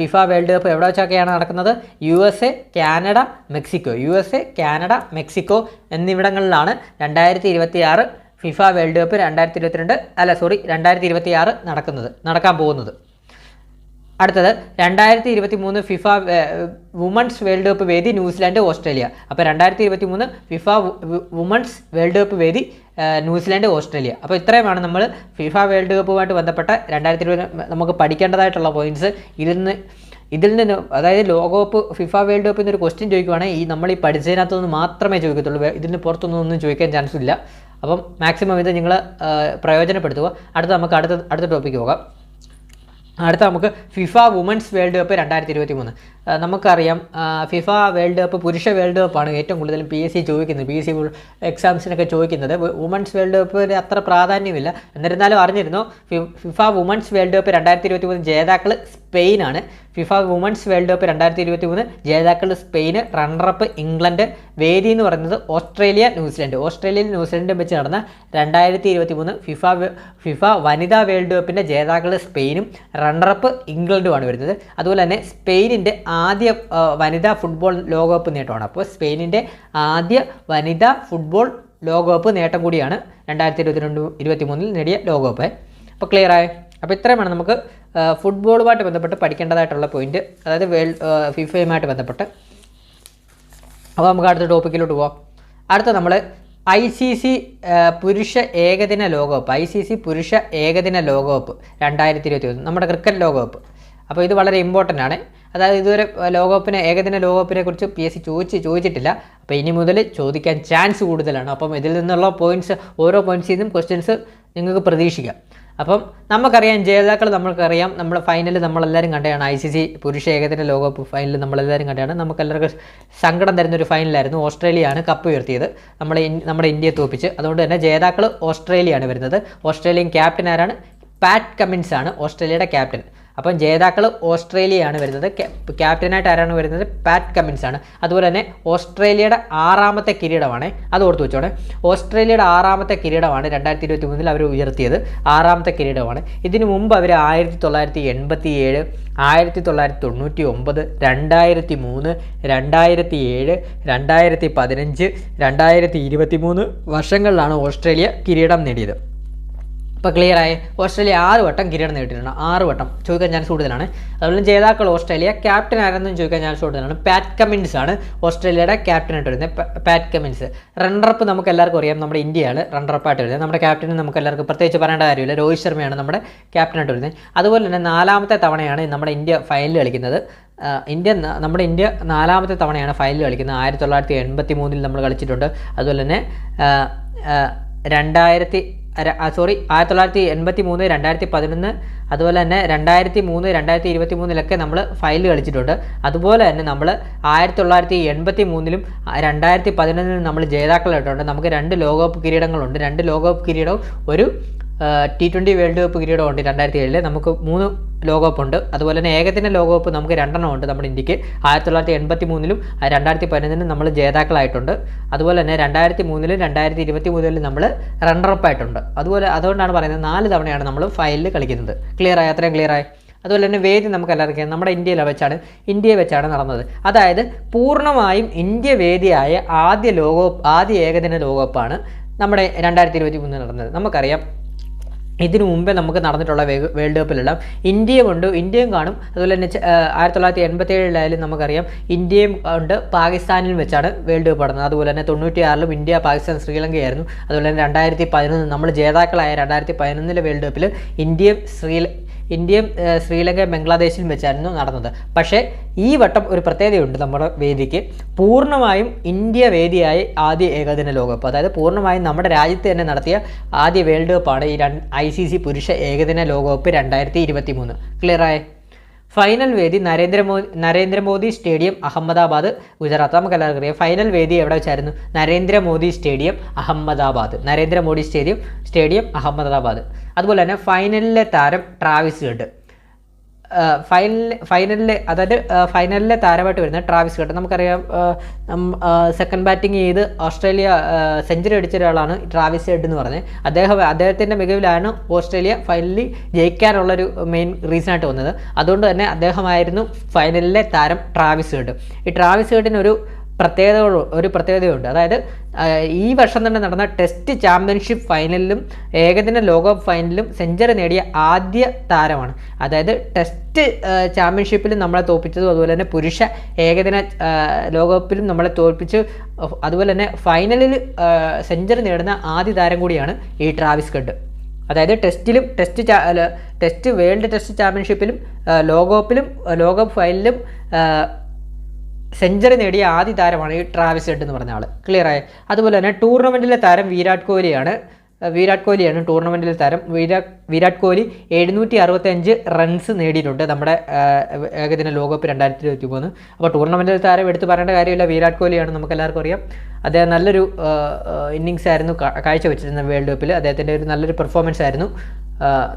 ഫിഫ വേൾഡ് കപ്പ് എവിടെ വെച്ചൊക്കെയാണ് നടക്കുന്നത്? U S A Canada Mexico. U S A Canada Mexico എന്നിവിടങ്ങളിലാണ് രണ്ടായിരത്തി ഇരുപത്തി ആറ് ഫിഫ വേൾഡ് കപ്പ് രണ്ടായിരത്തി ഇരുപത്തിരണ്ട് അല്ല സോറി രണ്ടായിരത്തി ഇരുപത്തി ആറ് നടക്കുന്നത് നടക്കാൻ പോകുന്നത്. അടുത്തത് രണ്ടായിരത്തി ഇരുപത്തി മൂന്ന് ഫിഫ വുമൺസ് വേൾഡ് കപ്പ് വേദി ന്യൂസിലാൻഡ് ഓസ്ട്രേലിയ. അപ്പോൾ രണ്ടായിരത്തി ഇരുപത്തി മൂന്ന് ഫിഫ വുമൺസ് വേൾഡ് കപ്പ് വേദി ന്യൂസിലാൻഡ് ഓസ്ട്രേലിയ. അപ്പോൾ ഇത്രയുമാണ് നമ്മൾ ഫിഫ വേൾഡ് കപ്പുമായിട്ട് ബന്ധപ്പെട്ട രണ്ടായിരത്തി ഇരുപത് നമുക്ക് പഠിക്കേണ്ടതായിട്ടുള്ള പോയിന്റ്സ് ഇതിൽ നിന്ന് ഇതിൽ നിന്ന് അതായത് ലോകകപ്പ് ഫിഫ വേൾഡ് കപ്പ് എന്നൊരു ക്വസ്റ്റ്യൻ ചോദിക്കുവാണെങ്കിൽ ഈ നമ്മൾ ഈ പഠിച്ചതിനകത്തു മാത്രമേ ചോദിക്കത്തുള്ളൂ. ഇതിന് പുറത്തൊന്നും ഒന്നും ചോദിക്കാൻ ചാൻസ് ഇല്ല. അപ്പം മാക്സിമം ഇത് നിങ്ങൾ പ്രയോജനപ്പെടുത്തുക. അടുത്ത നമുക്ക് അടുത്ത അടുത്ത ടോപ്പിക്ക് പോകാം. അടുത്ത നമുക്ക് ഫിഫ വുമൻസ് വേൾഡ് കപ്പ് രണ്ടായിരത്തി ഇരുപത്തി മൂന്ന് നമുക്കറിയാം ഫിഫ വേൾഡ് കപ്പ് പുരുഷ വേൾഡ് കപ്പാണ് ഏറ്റവും കൂടുതൽ പി എസ് സി ചോദിക്കുന്നത് പി എസ് സി എക്സാംസിനൊക്കെ ചോദിക്കുന്നത്. വുമൺസ് വേൾഡ് കപ്പിന് അത്ര പ്രാധാന്യമില്ല. എന്നിരുന്നാലും അറിഞ്ഞിരുന്നു ഫിഫ വുമൺസ് വേൾഡ് കപ്പ് രണ്ടായിരത്തി ഇരുപത്തി മൂന്ന് ജേതാക്കൾ സ്പെയിനാണ് ഫിഫ വുമൺസ് വേൾഡ് കപ്പ് രണ്ടായിരത്തി ഇരുപത്തി മൂന്ന് ജേതാക്കൾ സ്പെയിൻ റണ്ണറപ്പ് ഇംഗ്ലണ്ട് വേദി എന്ന് പറയുന്നത് ഓസ്ട്രേലിയ ന്യൂസിലൻഡ്. ഓസ്ട്രേലിയയിൽ ന്യൂസിലൻഡും വെച്ച് നടന്ന രണ്ടായിരത്തി ഇരുപത്തി മൂന്ന് ഫിഫ ഫിഫ വനിതാ വേൾഡ് കപ്പിന്റെ ജേതാക്കൾ സ്പെയിനും റണ്ണറപ്പ് ഇംഗ്ലണ്ടുമാണ് വരുന്നത്. അതുപോലെ തന്നെ സ്പെയിനിന്റെ ആദ്യ വനിതാ ഫുട്ബോൾ ലോകകപ്പ് നേട്ടമാണ്. അപ്പോൾ സ്പെയിനിന്റെ ആദ്യ വനിതാ ഫുട്ബോൾ ലോകകപ്പ് നേട്ടം കൂടിയാണ് രണ്ടായിരത്തി ഇരുപത്തിരണ്ട് ഇരുപത്തി മൂന്നിൽ നേടിയ ലോകകപ്പ്. അപ്പോൾ ക്ലിയർ ആയേ? അപ്പോൾ ഇത്രയുമാണ് നമുക്ക് ഫുട്ബോളുമായിട്ട് ബന്ധപ്പെട്ട് പഠിക്കേണ്ടതായിട്ടുള്ള പോയിന്റ് അതായത് വേൾഡ് ഫിഫയുമായിട്ട് ബന്ധപ്പെട്ട്. അപ്പോൾ നമുക്ക് അടുത്ത ടോപ്പിക്കിലോട്ട് പോവാം. അടുത്ത നമ്മൾ ഐ സി സി പുരുഷ ഏകദിന ലോകകപ്പ്. ഐ സി സി പുരുഷ ഏകദിന ലോകകപ്പ് രണ്ടായിരത്തി ഇരുപത്തി ഒന്ന് നമ്മുടെ ക്രിക്കറ്റ് ലോകകപ്പ്. അപ്പോൾ ഇത് വളരെ ഇമ്പോർട്ടന്റ് ആണ്. അതായത് ഇതുവരെ ലോകകപ്പിനെ ഏകദിന ലോകകപ്പിനെ കുറിച്ച് പി എസ് സി ചോദിച്ച് ചോദിച്ചിട്ടില്ല. അപ്പോൾ ഇനി മുതൽ ചോദിക്കാൻ ചാൻസ് കൂടുതലാണ്. അപ്പം ഇതിൽ നിന്നുള്ള പോയിന്റ്സ് ഓരോ പോയിന്റ്സിൽ നിന്നും ക്വസ്റ്റ്യൻസ് നിങ്ങൾക്ക് പ്രതീക്ഷിക്കാം. അപ്പം നമുക്കറിയാം ജേതാക്കൾ നമ്മൾക്കറിയാം. നമ്മൾ ഫൈനൽ നമ്മളെല്ലാവരും കണ്ടതാണ്. ഐ സി സി പുരുഷ ഏകദിന ലോകകപ്പ് ഫൈനൽ നമ്മളെല്ലാവരും കണ്ടതാണ്. നമുക്കെല്ലാവർക്കും സങ്കടം തരുന്ന ഒരു ഫൈനലായിരുന്നു ഓസ്ട്രേലിയയാണ് കപ്പ് ഉയർത്തിയത്. നമ്മളെ നമ്മുടെ ഇന്ത്യയെ തോപ്പിച്ച് അതുകൊണ്ട് തന്നെ ജേതാക്കൾ ഓസ്ട്രേലിയയാണ് വരുന്നത്. ഓസ്ട്രേലിയൻ ക്യാപ്റ്റൻ ആരാണ്? പാറ്റ് കമ്മിൻസ് ആണ് ഓസ്ട്രേലിയയുടെ ക്യാപ്റ്റൻ അപ്പം ജേതാക്കൾ ഓസ്ട്രേലിയയാണ് വരുന്നത്. ക്യാ- ക്യാപ്റ്റനായിട്ട് ആരാണ് വരുന്നത്? പാറ്റ് കമിൻസ് ആണ്. അതുപോലെ തന്നെ ഓസ്ട്രേലിയയുടെ ആറാമത്തെ കിരീടമാണ്. അത് ഓർത്ത് വെച്ചോണേ. ഓസ്ട്രേലിയയുടെ ആറാമത്തെ കിരീടമാണ് രണ്ടായിരത്തി ഇരുപത്തി മൂന്നിൽ അവർ ഉയർത്തിയത്. ആറാമത്തെ കിരീടമാണ്. ഇതിനു മുമ്പ് അവർ ആയിരത്തി തൊള്ളായിരത്തി എൺപത്തി ഏഴ് ആയിരത്തി തൊള്ളായിരത്തി തൊണ്ണൂറ്റി ഒമ്പത് രണ്ടായിരത്തി മൂന്ന് രണ്ടായിരത്തി ഏഴ് രണ്ടായിരത്തി പതിനഞ്ച് രണ്ടായിരത്തി ഇരുപത്തി മൂന്ന് വർഷങ്ങളിലാണ് ഓസ്ട്രേലിയ കിരീടം നേടിയത്. ഇപ്പോൾ ക്ലിയർ ആയി. ഓസ്ട്രേലിയ ആറ് വട്ടം കിരീടം നേടിയിട്ടുണ്ട്. ആറ് വട്ടം. ചോദിക്കാൻ ചാൻസ് കൂടുതലാണ്. അതുപോലെ ജേതാക്കൾ ഓസ്ട്രേലിയ. ക്യാപ്റ്റൻ ആരെന്നും ചോദിക്കാൻ ചാൻസ് കൂടുതലാണ്. പാറ്റ് കമിൻസ് ആണ് ഓസ്ട്രേലിയയുടെ ക്യാപ്റ്റനായിട്ട് വരുന്നത്. പാറ്റ് കമിൻസ് റണ്ണറപ്പ് നമുക്ക് എല്ലാവർക്കും അറിയാം. നമ്മുടെ ഇന്ത്യയാണ് റണ്ണറപ്പായിട്ട് വരുന്നത്. നമ്മുടെ ക്യാപ്റ്റൻ നമുക്ക് എല്ലാവർക്കും പ്രത്യേകിച്ച് പറയേണ്ട കാര്യമില്ല. രോഹിത് ശർമ്മയാണ് നമ്മുടെ ക്യാപ്റ്റനായിട്ട് വരുന്നത്. അതുപോലെ തന്നെ നാലാമത്തെ തവണയാണ് നമ്മുടെ ഇന്ത്യ ഫൈനൽ കളിക്കുന്നത്. ഇന്ത്യ നമ്മുടെ ഇന്ത്യ നാലാമത്തെ തവണയാണ് ഫൈനൽ കളിക്കുന്നത്. ആയിരത്തി തൊള്ളായിരത്തി എൺപത്തി മൂന്നിൽ നമ്മൾ കളിച്ചിട്ടുണ്ട്. അതുപോലെ തന്നെ രണ്ടായിരത്തി സോറി ആയിരത്തി തൊള്ളായിരത്തി എൺപത്തി മൂന്ന് രണ്ടായിരത്തി പതിനൊന്ന് അതുപോലെ തന്നെ രണ്ടായിരത്തി മൂന്ന് രണ്ടായിരത്തി ഇരുപത്തി മൂന്നിലൊക്കെ നമ്മൾ ഫൈനൽ കളിച്ചിട്ടുണ്ട്. അതുപോലെ തന്നെ നമ്മൾ ആയിരത്തി തൊള്ളായിരത്തി എൺപത്തി മൂന്നിലും രണ്ടായിരത്തി പതിനൊന്നിലും നമ്മൾ ജേതാക്കളായിട്ടുണ്ട്. നമുക്ക് രണ്ട് ലോകകപ്പ് കിരീടങ്ങളുണ്ട്. രണ്ട് ലോകകപ്പ് കിരീടവും ഒരു ടി ട്വന്റി വേൾഡ് കപ്പ് കിരീടമുണ്ട് രണ്ടായിരത്തി ഏഴിൽ നമുക്ക് മൂന്ന് ലോകകപ്പ് ഉണ്ട് അതുപോലെ തന്നെ ഏകദിന ലോകകപ്പ് നമുക്ക് രണ്ടെണ്ണം ഉണ്ട് നമ്മുടെ ഇന്ത്യയ്ക്ക്. ആയിരത്തി തൊള്ളായിരത്തി എൺപത്തി മൂന്നിലും രണ്ടായിരത്തി പതിനൊന്നിലും നമ്മൾ ജേതാക്കളായിട്ടുണ്ട്. അതുപോലെ തന്നെ രണ്ടായിരത്തി മൂന്നിലും രണ്ടായിരത്തി ഇരുപത്തി മൂന്നിലും നമ്മൾ റണ്ണറപ്പ് ആയിട്ടുണ്ട്. അതുപോലെ അതുകൊണ്ടാണ് പറയുന്നത് നാല് തവണയാണ് നമ്മൾ ഫൈനലിൽ കളിക്കുന്നത്. ക്ലിയർ ആയി? അത്രയും ക്ലിയർ ആയി? അതുപോലെ തന്നെ വേദി നമുക്ക് എല്ലാവർക്കും നമ്മുടെ ഇന്ത്യയിൽ വെച്ചാണ് ഇന്ത്യയെ വെച്ചാണ് നടന്നത്. അതായത് പൂർണമായും ഇന്ത്യ വേദിയായ ആദ്യ ലോകകപ്പ് ആദ്യ ഏകദിന ലോകകപ്പാണ് നമ്മുടെ രണ്ടായിരത്തി ഇരുപത്തി മൂന്നിൽ നടന്നത്. നമുക്കറിയാം ഇതിനു മുമ്പേ നമുക്ക് നടന്നിട്ടുള്ള വേൾഡ് കപ്പിലെല്ലാം ഇന്ത്യയും ഉണ്ട് ഇന്ത്യയും കാണും. അതുപോലെ തന്നെ ആയിരത്തി തൊള്ളായിരത്തി എൺപത്തി ഏഴിലായാലും നമുക്കറിയാം ഇന്ത്യയും ഉണ്ട് പാകിസ്ഥാനിലും വെച്ചാണ് വേൾഡ് കപ്പ് നടന്നത്. അതുപോലെ തന്നെ തൊണ്ണൂറ്റി ആറിലും ഇന്ത്യ പാകിസ്ഥാൻ ശ്രീലങ്കയായിരുന്നു. അതുപോലെ തന്നെ രണ്ടായിരത്തി പതിനൊന്ന് നമ്മൾ ജേതാക്കളായ രണ്ടായിരത്തി പതിനൊന്നിലെ വേൾഡ് കപ്പിൽ ഇന്ത്യയും ശ്രീല ഇന്ത്യയും ശ്രീലങ്കയും ബംഗ്ലാദേശിലും വെച്ചായിരുന്നു നടന്നത്. പക്ഷേ ഈ വട്ടം ഒരു പ്രത്യേകതയുണ്ട് നമ്മുടെ വേദിക്ക്. പൂർണമായും ഇന്ത്യ വേദിയായി ആദ്യ ഏകദിന ലോകകപ്പ്. അതായത് പൂർണമായും നമ്മുടെ രാജ്യത്ത് തന്നെ നടത്തിയ ആദ്യ വേൾഡ് കപ്പാണ് ഈ ഐ സി സി പുരുഷ ഏകദിന ലോകകപ്പ് രണ്ടായിരത്തി ഇരുപത്തി മൂന്ന് ക്ലിയറായി ഫൈനൽ വേദി നരേന്ദ്രമോദി നരേന്ദ്രമോദി സ്റ്റേഡിയം അഹമ്മദാബാദ് ഗുജറാത്ത്. നമുക്ക് എല്ലാവർക്കും അറിയാം ഫൈനൽ വേദി എവിടെ വെച്ചായിരുന്നു? Narendra Modi stadium Ahmedabad. Narendra Modi stadium stadium Ahmedabad. അതുപോലെ തന്നെ ഫൈനലിലെ താരം ട്രാവിസ് ഹെഡ് ഫൈനൽ ഫൈനലിലെ അതായത് ഫൈനലിലെ താരമായിട്ട് വരുന്ന ട്രാവിസ് ഹെഡ് നമുക്കറിയാം സെക്കൻഡ് ബാറ്റിംഗ് ചെയ്ത് ഓസ്ട്രേലിയ സെഞ്ചുറി അടിച്ച ഒരാളാണ് ട്രാവിസ് ഹെഡ് എന്ന് പറഞ്ഞത്. അദ്ദേഹം അദ്ദേഹത്തിന്റെ മികവിലാണ് ഓസ്ട്രേലിയ ഫൈനലിൽ ജയിക്കാനുള്ളൊരു മെയിൻ റീസൺ ആയിട്ട് വന്നത്. അതുകൊണ്ട് തന്നെ അദ്ദേഹമായിരുന്നു ഫൈനലിലെ താരം ട്രാവിസ് ഹെഡ്. ഈ ട്രാവിസ് ഹെഡിനൊരു പ്രത്യേകത ഒരു പ്രത്യേകതയുണ്ട്. അതായത് ഈ വർഷം തന്നെ നടന്ന ടെസ്റ്റ് ചാമ്പ്യൻഷിപ്പ് ഫൈനലിലും ഏകദിന ലോകകപ്പ് ഫൈനലിലും സെഞ്ചുറി നേടിയ ആദ്യ താരമാണ്. അതായത് ടെസ്റ്റ് ചാമ്പ്യൻഷിപ്പിലും നമ്മളെ തോൽപ്പിച്ചതും അതുപോലെ തന്നെ പുരുഷ ഏകദിന ലോകകപ്പിലും നമ്മളെ തോൽപ്പിച്ച്. അതുപോലെ തന്നെ ഫൈനലിൽ സെഞ്ചുറി നേടുന്ന ആദ്യ താരം കൂടിയാണ് ഈ ട്രാവിസ് കഡ് അതായത് ടെസ്റ്റിലും ടെസ്റ്റ് ടെസ്റ്റ് വേൾഡ് ടെസ്റ്റ് ചാമ്പ്യൻഷിപ്പിലും ലോകകപ്പിലും ലോകകപ്പ് ഫൈനലിലും സെഞ്ചുറി നേടിയ ആദ്യ താരമാണ് ഈ ട്രാവിസ് ഹെഡ് എന്ന് പറഞ്ഞ ആൾ ക്ലിയർ ആയി? അതുപോലെ തന്നെ ടൂർണമെന്റിലെ താരം വിരാട് കോഹ്ലിയാണ്. വിരാട് കോഹ്ലിയാണ് ടൂർണമെന്റിലെ താരം. വിരാട് വിരാട് കോഹ്ലി എഴുന്നൂറ്റി അറുപത്തഞ്ച് റൺസ് നേടിയിട്ടുണ്ട് നമ്മുടെ ഏകദിന ലോകകപ്പ് രണ്ടായിരത്തി ഇരുപത്തി മൂന്ന് അപ്പോൾ ടൂർണമെന്റിലെ താരം എടുത്ത് പറയേണ്ട കാര്യമില്ല. വിരാട് കോഹ്ലിയാണ് നമുക്ക് എല്ലാവർക്കും അറിയാം. അദ്ദേഹം നല്ലൊരു ഇന്നിങ്സ് ആയിരുന്നു കാഴ്ച കാഴ്ചവെച്ചിരുന്ന വേൾഡ് കപ്പിൽ. അദ്ദേഹത്തിന്റെ ഒരു നല്ലൊരു പെർഫോമൻസ് ആയിരുന്നു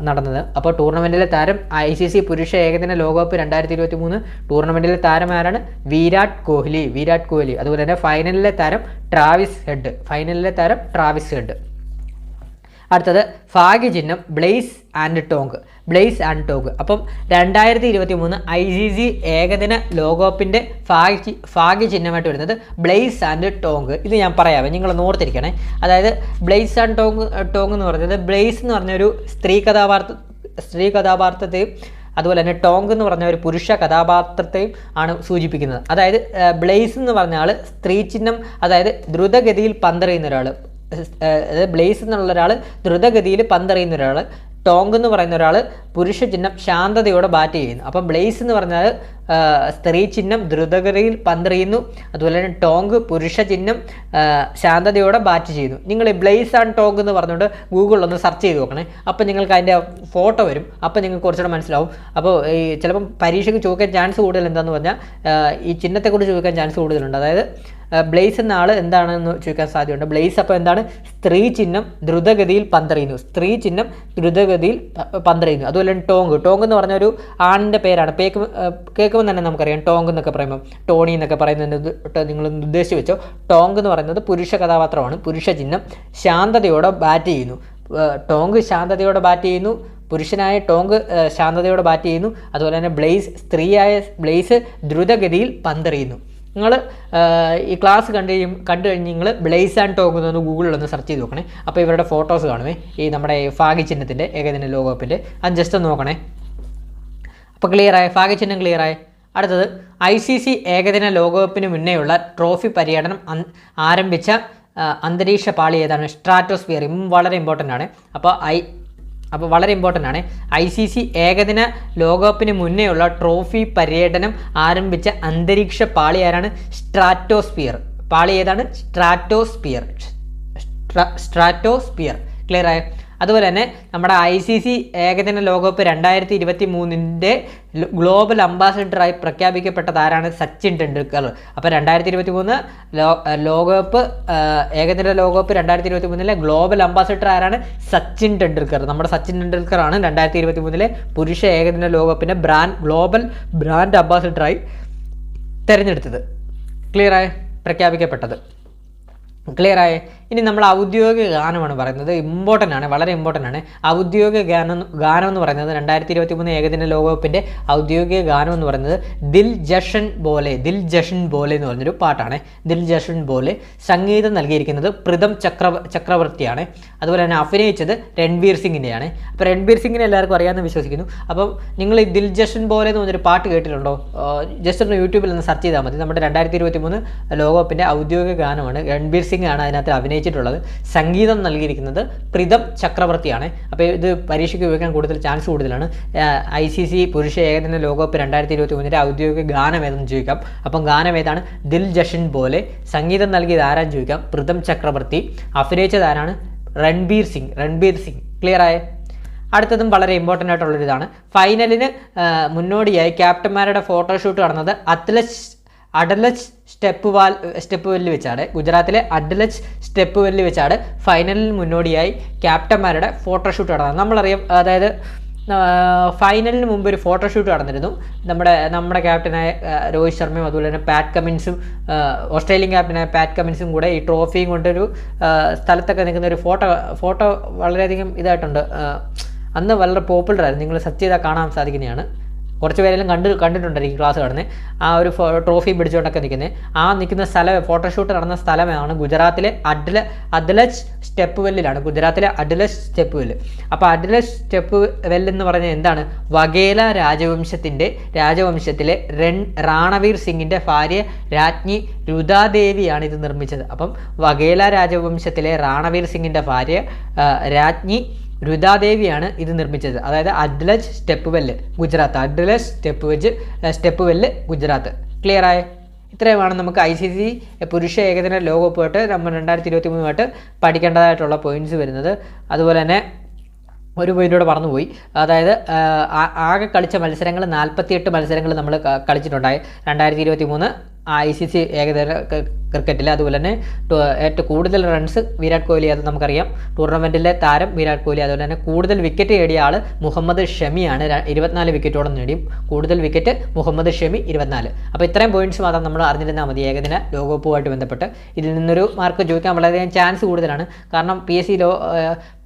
നടന്നത്. അപ്പോൾ ടൂർണമെന്റിലെ താരം ഐ സി സി പുരുഷ ഏകദിന ലോകകപ്പ് രണ്ടായിരത്തി ഇരുപത്തി മൂന്ന് ടൂർണമെന്റിലെ താരം ആരാണ്? വിരാട് കോഹ്ലി. വിരാട് കോഹ്ലി. അതുപോലെ തന്നെ ഫൈനലിലെ താരം ട്രാവിസ് ഹെഡ്. ഫൈനലിലെ താരം ട്രാവിസ് ഹെഡ്. അടുത്തത് ഭാഗ്യചിഹ്നം Blaze and Tonk. Blaze and Tonk. അപ്പം രണ്ടായിരത്തി ഇരുപത്തി മൂന്ന് ഐ സി സി ഏകദിന ലോകകപ്പിന്റെ ഭാഗ്യ ഭാഗ്യചിഹ്നമായിട്ട് വരുന്നത് ബ്ലേസ് ആൻഡ് ടോങ്. ഇത് ഞാൻ പറയാമേ നിങ്ങൾ ഓർത്തിരിക്കണേ. അതായത് ബ്ലേസ് ആൻഡ് ടോങ് ടോങ് എന്ന് പറയുന്നത് ബ്ലേസ് എന്ന് പറഞ്ഞൊരു സ്ത്രീ കഥാപാത്ര സ്ത്രീ കഥാപാത്രത്തെയും അതുപോലെ തന്നെ ടോങ് എന്ന് പറഞ്ഞ ഒരു പുരുഷ കഥാപാത്രത്തെയും ആണ് സൂചിപ്പിക്കുന്നത്. അതായത് ബ്ലേസ് എന്ന് പറഞ്ഞ ആൾ സ്ത്രീ ചിഹ്നം അതായത് ദ്രുതഗതിയിൽ പന്തറിയുന്ന ഒരാൾ ബ്ലേസ് എന്നുള്ള ഒരാൾ ദ്രുതഗതിയിൽ പന്തെറിയുന്ന ഒരാൾ ടോങ് എന്ന് പറയുന്ന ഒരാൾ പുരുഷ ചിഹ്നം ശാന്തതയോടെ ബാറ്റ് ചെയ്യുന്നു. അപ്പം ബ്ലേസ് എന്ന് പറഞ്ഞാൽ സ്ത്രീ ചിഹ്നം ദ്രുതഗതിയിൽ പന്തെറിയുന്നു അതുപോലെ തന്നെ ടോങ് പുരുഷ ചിഹ്നം ശാന്തതയോടെ ബാറ്റ് ചെയ്യുന്നു. നിങ്ങൾ ബ്ലേസ് ആൻഡ് ടോങ് എന്ന് പറഞ്ഞുകൊണ്ട് ഗൂഗിളിൽ ഒന്ന് സെർച്ച് ചെയ്ത് നോക്കണേ. അപ്പം നിങ്ങൾക്ക് അതിന്റെ ഫോട്ടോ വരും. അപ്പം നിങ്ങൾക്ക് കുറച്ചുകൂടെ മനസ്സിലാവും. അപ്പോൾ ഈ ചിലപ്പം പരീക്ഷയ്ക്ക് ചോദിക്കാൻ ചാൻസ് കൂടുതൽ എന്താണെന്ന് പറഞ്ഞാൽ ഈ ചിഹ്നത്തെക്കുറിച്ച് ചോദിക്കാൻ ചാൻസ് കൂടുതലുണ്ട്. അതായത് ബ്ലേസ് എന്ന ആൾ എന്താണെന്ന് ചോദിക്കാൻ സാധ്യതയുണ്ട്. ബ്ലേസ് അപ്പോൾ എന്താണ്? സ്ത്രീ ചിഹ്നം ദ്രുതഗതിയിൽ പന്തറിയുന്നു. സ്ത്രീ ചിഹ്നം ദ്രുതഗതിയിൽ പന്തറിയുന്നു. അതുപോലെ ടോങ്. ടോങ് എന്ന് പറഞ്ഞ ഒരു ആണിന്റെ പേരാണ്. പേക്ക് കേൾക്കുമ്പോൾ തന്നെ നമുക്കറിയാം. ടോങ് എന്നൊക്കെ പറയുമ്പോൾ ടോണി എന്നൊക്കെ പറയുന്നത് നിങ്ങൾ ഉദ്ദേശിച്ച് വെച്ചോ? ടോങ് എന്ന് പറയുന്നത് പുരുഷ കഥാപാത്രമാണ്. പുരുഷ ചിഹ്നം ശാന്തതയോടെ ബാറ്റ് ചെയ്യുന്നു. ടോങ് ശാന്തതയോടെ ബാറ്റ് ചെയ്യുന്നു. പുരുഷനായ ടോങ് ശാന്തതയോടെ ബാറ്റ് ചെയ്യുന്നു. അതുപോലെ തന്നെ ബ്ലേസ് സ്ത്രീയായ ബ്ലേസ് ദ്രുതഗതിയിൽ പന്തെറിയുന്നു. നിങ്ങൾ ഈ ക്ലാസ് കണ്ടു കഴിയും കണ്ടു കഴിഞ്ഞ് നിങ്ങൾ ബ്ലേസ് ആൻഡ് ടോക്ക് എന്ന് ഗൂഗിളിൽ ഒന്ന് സെർച്ച് ചെയ്ത് നോക്കണേ. അപ്പോൾ ഇവരുടെ ഫോട്ടോസ് കാണുമേ ഈ നമ്മുടെ ഫാഗി ചിഹ്നത്തിന്റെ ഏകദിന ലോകകപ്പിന്റെ അത് ജസ്റ്റ് ഒന്ന് നോക്കണേ. അപ്പോൾ ക്ലിയറായ ചിഹ്നം ക്ലിയറായ അടുത്തത് ഐ സി സി ഏകദിന ലോകകപ്പിന് മുന്നേയുള്ള ട്രോഫി പര്യടനം ആരംഭിച്ച അന്തരീക്ഷ പാളി ഏതാണ്? സ്ട്രാറ്റോസ്ഫിയർ വളരെ ഇമ്പോർട്ടന്റ് ആണ്. അപ്പോൾ ഐ അപ്പോൾ വളരെ ഇമ്പോർട്ടന്റ് ആണ്. ഐ സി സി ഏകദിന ലോകകപ്പിന് മുന്നേയുള്ള ട്രോഫി പര്യടനം ആരംഭിച്ച അന്തരീക്ഷ പാളി ആരാണ്? സ്ട്രാറ്റോസ്പിയർ പാളി ഏതാണ്? സ്ട്രാറ്റോസ്പിയർ സ്ട്രാറ്റോസ്പിയർ ക്ലിയർ ആയോ? അതുപോലെ തന്നെ നമ്മുടെ ഐ സി സി ഏകദിന ലോകകപ്പ് രണ്ടായിരത്തി ഇരുപത്തി മൂന്നിന്റെ ഗ്ലോബൽ അംബാസിഡറായി പ്രഖ്യാപിക്കപ്പെട്ടത് ആരാണ്? സച്ചിൻ ടെണ്ടുൽക്കർ. അപ്പോൾ രണ്ടായിരത്തി ഇരുപത്തി മൂന്ന് ലോകകപ്പ് ഏകദിന ലോകകപ്പ് രണ്ടായിരത്തി ഇരുപത്തി മൂന്നിലെ ഗ്ലോബൽ അംബാസിഡർ ആരാണ്? സച്ചിൻ ടെണ്ടുൽക്കർ. നമ്മുടെ സച്ചിൻ ടെണ്ടുൽക്കർ ആണ് രണ്ടായിരത്തി ഇരുപത്തി മൂന്നിലെ പുരുഷ ഏകദിന ലോകകപ്പിന്റെ ബ്രാൻഡ് ഗ്ലോബൽ ബ്രാൻഡ് അംബാസിഡറായി തിരഞ്ഞെടുത്തത്. ക്ലിയറായി പ്രഖ്യാപിക്കപ്പെട്ടത്. ക്ലിയറായി ഇനി നമ്മൾ ഔദ്യോഗിക ഗാനമാണ് പറയുന്നത്. ഇമ്പോർട്ടന്റ് ആണ് വളരെ ഇമ്പോർട്ടന്റ് ആണ്. ഔദ്യോഗിക ഗാനം ഗാനം എന്ന് പറയുന്നത് രണ്ടായിരത്തി ഇരുപത്തി മൂന്ന് ഏകദിന ലോകകപ്പിന്റെ ഔദ്യോഗിക ഗാനം എന്ന് പറയുന്നത് ദിൽ ജഷൻ ബോലെ ദിൽ ജഷൻ ബോലെ എന്ന് പറഞ്ഞൊരു പാട്ടാണ്. ദിൽ ജഷൻ ബോലെ സംഗീതം നൽകിയിരിക്കുന്നത് പ്രിതം ചക്ര ചക്രവർത്തിയാണ്. അതുപോലെ തന്നെ അഭിനയിച്ചത് രൺവീർ സിംഗിന്റെയാണ് അപ്പോൾ രൺവീർ സിംഗിനെ എല്ലാവർക്കും അറിയാമെന്ന് വിശ്വസിക്കുന്നു. അപ്പം നിങ്ങൾ ഈ ദിൽ ജഷൻ ബോലെ എന്ന് പറഞ്ഞൊരു പാട്ട് കേട്ടിട്ടുണ്ടോ? ജസ്റ്റ് ഒന്ന് യൂട്യൂബിൽ ഒന്ന് സെർച്ച് ചെയ്താൽ മതി. നമ്മുടെ രണ്ടായിരത്തി ഇരുപത്തി മൂന്ന് ലോകകപ്പിന്റെ ഔദ്യോഗിക ഗാനമാണ് രൺവീർ സിംഗ് ആണ് അതിനകത്ത് അഭിനയിച്ചിട്ടുള്ളത്. സംഗീതം നൽകിയിരിക്കുന്നത് പ്രിതം ചക്രവർത്തിയാണ്. അപ്പോൾ ഇത് പരീക്ഷയ്ക്ക് ഉപയോഗിക്കാൻ കൂടുതൽ ചാൻസ് കൂടുതലാണ്. ഐ സി സി പുരുഷ ഏകദിന ലോകകപ്പ് രണ്ടായിരത്തി ഇരുപത്തി മൂന്നിന്റെ ഔദ്യോഗിക ഗാനം ഏതെന്ന് ചോദിക്കാം. അപ്പം ഗാനം ഏതാണ്? ദിൽ ജഷൻ പോലെ. സംഗീതം നൽകിയത് ആരാന്ന് ചോദിക്കാം? പ്രിതം ചക്രവർത്തി. അഭിനയിച്ചത് ആരാണ്? രൺബീർ സിംഗ്. രൺബീർ സിംഗ്. ക്ലിയർ ആയേ? അടുത്തതും വളരെ ഇമ്പോർട്ടന്റ് ആയിട്ടുള്ളൊരിതാണ്. ഫൈനലിന് മുന്നോടിയായി ക്യാപ്റ്റന്മാരുടെ ഫോട്ടോഷൂട്ട് നടന്നത് അത്ലറ്റ് അഡലച്ച് സ്റ്റെപ്പ് വാൽ സ്റ്റെപ്പ് വെല്ല് വെച്ചാണ്. ഗുജറാത്തിലെ അഡലച്ച് സ്റ്റെപ്പ് വെല്ല് വെച്ചാണ് ഫൈനലിൽ മുന്നോടിയായി ക്യാപ്റ്റന്മാരുടെ ഫോട്ടോഷൂട്ട് നടന്നത്. നമ്മളറിയാം അതായത് ഫൈനലിന് മുമ്പ് ഒരു ഫോട്ടോഷൂട്ട് നടന്നിരുന്നു. നമ്മുടെ നമ്മുടെ ക്യാപ്റ്റനായ രോഹിത് ശർമ്മയും അതുപോലെ തന്നെ പാറ്റ് കമിൻസും ഓസ്ട്രേലിയൻ ക്യാപ്റ്റനായ പാറ്റ് കമിൻസും കൂടെ ഈ ട്രോഫിയും കൊണ്ടൊരു സ്ഥലത്തൊക്കെ നിൽക്കുന്ന ഒരു ഫോട്ടോ ഫോട്ടോ വളരെയധികം ഇതായിട്ടുണ്ട്. അന്ന് വളരെ പോപ്പുലറായിരുന്നു നിങ്ങൾ സെർച്ച് ചെയ്താൽ കാണാൻ സാധിക്കുന്നതാണ്. കുറച്ച് പേരെല്ലാം കണ്ട് കണ്ടിട്ടുണ്ടായിരിക്കും ക്ലാസ് കടന്ന് ആ ഒരു ട്രോഫി പിടിച്ചുകൊണ്ടൊക്കെ നിൽക്കുന്നത് ആ നിൽക്കുന്ന സ്ഥലം ഫോട്ടോഷൂട്ട് നടന്ന സ്ഥലമാണ് ഗുജറാത്തിലെ അഡ്ല അഡ്ലജ് സ്റ്റെപ്പ് വെല്ലിലാണ്. ഗുജറാത്തിലെ അഡ്ലജ് സ്റ്റെപ്പ് വെല്ല്. അപ്പോൾ അഡ്ലജ് സ്റ്റെപ്പ് വെല്ല് എന്ന് പറഞ്ഞാൽ എന്താണ്? വഗേല രാജവംശത്തിന്റെ രാജവംശത്തിലെ രൺ റാണവീർ സിംഗിന്റെ ഭാര്യ രാജ്ഞി രുദാദേവിയാണ് ഇത് നിർമ്മിച്ചത്. അപ്പം വഗേല രാജവംശത്തിലെ റാണവീർ സിംഗിന്റെ ഭാര്യ രാജ്ഞി രുദാദേവിയാണ് ഇത് നിർമ്മിച്ചത്. അതായത് Adalaj stepwell Gujarat Adalaj stepwell stepwell Gujarat clear ആയ? ഇത്രയുമാണ് നമുക്ക് ഐ സി സി പുരുഷ ഏകദിന ലോകകപ്പായിട്ട് നമ്മൾ രണ്ടായിരത്തി ഇരുപത്തി മൂന്നുമായിട്ട് പഠിക്കേണ്ടതായിട്ടുള്ള പോയിന്റ്സ് വരുന്നത്. അതുപോലെ തന്നെ ഒരു പോയിന്റോട് പറഞ്ഞുപോയി അതായത് ആകെ കളിച്ച മത്സരങ്ങൾ നാൽപ്പത്തിയെട്ട് മത്സരങ്ങൾ നമ്മൾ കളിച്ചിട്ടുണ്ടായി. രണ്ടായിരത്തി ഇരുപത്തി മൂന്ന് ഐ സി സി ഏകദിന ക്രിക്കറ്റിൽ അതുപോലെ തന്നെ ഏറ്റവും കൂടുതൽ റൺസ് വിരാട് കോഹ്ലി അത് നമുക്കറിയാം. ടൂർണമെന്റിലെ താരം വിരാട് കോഹ്ലി. അതുപോലെ തന്നെ കൂടുതൽ വിക്കറ്റ് നേടിയ ആൾ മുഹമ്മദ് ഷമിയാണ് ഇരുപത്തിനാല് വിക്കറ്റോളം നേടിയും കൂടുതൽ വിക്കറ്റ് മുഹമ്മദ് ഷമി ഇരുപത്തിനാല്. അപ്പോൾ ഇത്രയും പോയിന്റ്സ് മാത്രം നമ്മൾ അറിഞ്ഞിരുന്നാൽ മതി. ഏകദിന ലോകകപ്പുമായിട്ട് ബന്ധപ്പെട്ട്. ഇതിൽ നിന്നൊരു മാർക്ക് ചോദിക്കാൻ വളരെയധികം ചാൻസ് കൂടുതലാണ്. കാരണം പി എസ് സി ലോ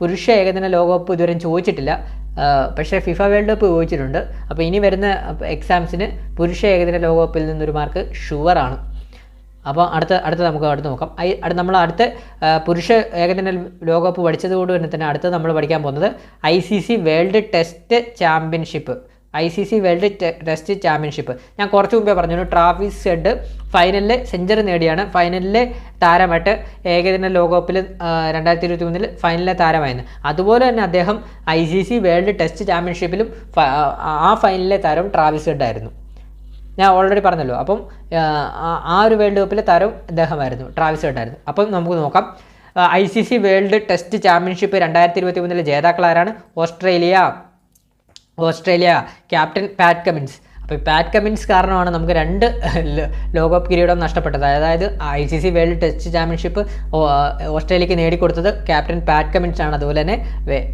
പുരുഷ ഏകദിന ലോകകപ്പ് ഇതുവരെ ചോദിച്ചിട്ടില്ല. പക്ഷേ ഫിഫ വേൾഡ് കപ്പ് ഉപയോഗിച്ചിട്ടുണ്ട് അപ്പോൾ ഇനി വരുന്ന എക്സാംസിന് പുരുഷ ഏകദിന ലോകകപ്പിൽ നിന്നൊരു മാർക്ക് ഷുവറാണ് അപ്പോൾ അടുത്ത അടുത്ത നമുക്ക് അടുത്ത് നോക്കാം. അടുത്ത നമ്മൾ അടുത്ത പുരുഷ ഏകദിന ലോകകപ്പ് പഠിച്ചത് കൊണ്ട് തന്നെ തന്നെ അടുത്ത് നമ്മൾ പഠിക്കാൻ പോകുന്നത് I C C world test championship I C C world test championship ഞാൻ കുറച്ച് മുമ്പേ പറഞ്ഞു ട്രാഫിസ് ഹെഡ് ഫൈനലിൽ സെഞ്ചുറി നേടിയാണ്. ഫൈനലിലെ താരമായിട്ട് ഏകദിന ലോകകപ്പിൽ രണ്ടായിരത്തി ഇരുപത്തി മൂന്നിൽ ഫൈനലിലെ താരമായിരുന്നു. അതുപോലെ തന്നെ അദ്ദേഹം I C C world test ചാമ്പ്യൻഷിപ്പിലും ആ- ഫൈനലിലെ താരം ട്രാവിസ് ഹെഡ് ആയിരുന്നു. ഞാൻ ഓൾറെഡി പറഞ്ഞല്ലോ. അപ്പം ആ, ഒരു വേൾഡ് കപ്പിലെ താരം അദ്ദേഹമായിരുന്നു ട്രാവിസ് ഹെഡായിരുന്നു അപ്പം നമുക്ക് നോക്കാം. I C C world test championship രണ്ടായിരത്തി ഇരുപത്തി മൂന്നിലെ ജേതാക്കളാരാണ് Australia. Australia captain Pat Cummins അപ്പോൾ ഈ പാറ്റ് കമിൻസ് കാരണമാണ് നമുക്ക് രണ്ട് ലോകകപ്പ് കിരീടം നഷ്ടപ്പെട്ടത്. അതായത് I C C world test championship ഓസ്ട്രേലിയക്ക് നേടിക്കൊടുത്തത് ക്യാപ്റ്റൻ പാറ്റ് കമിൻസ് ആണ് അതുപോലെ തന്നെ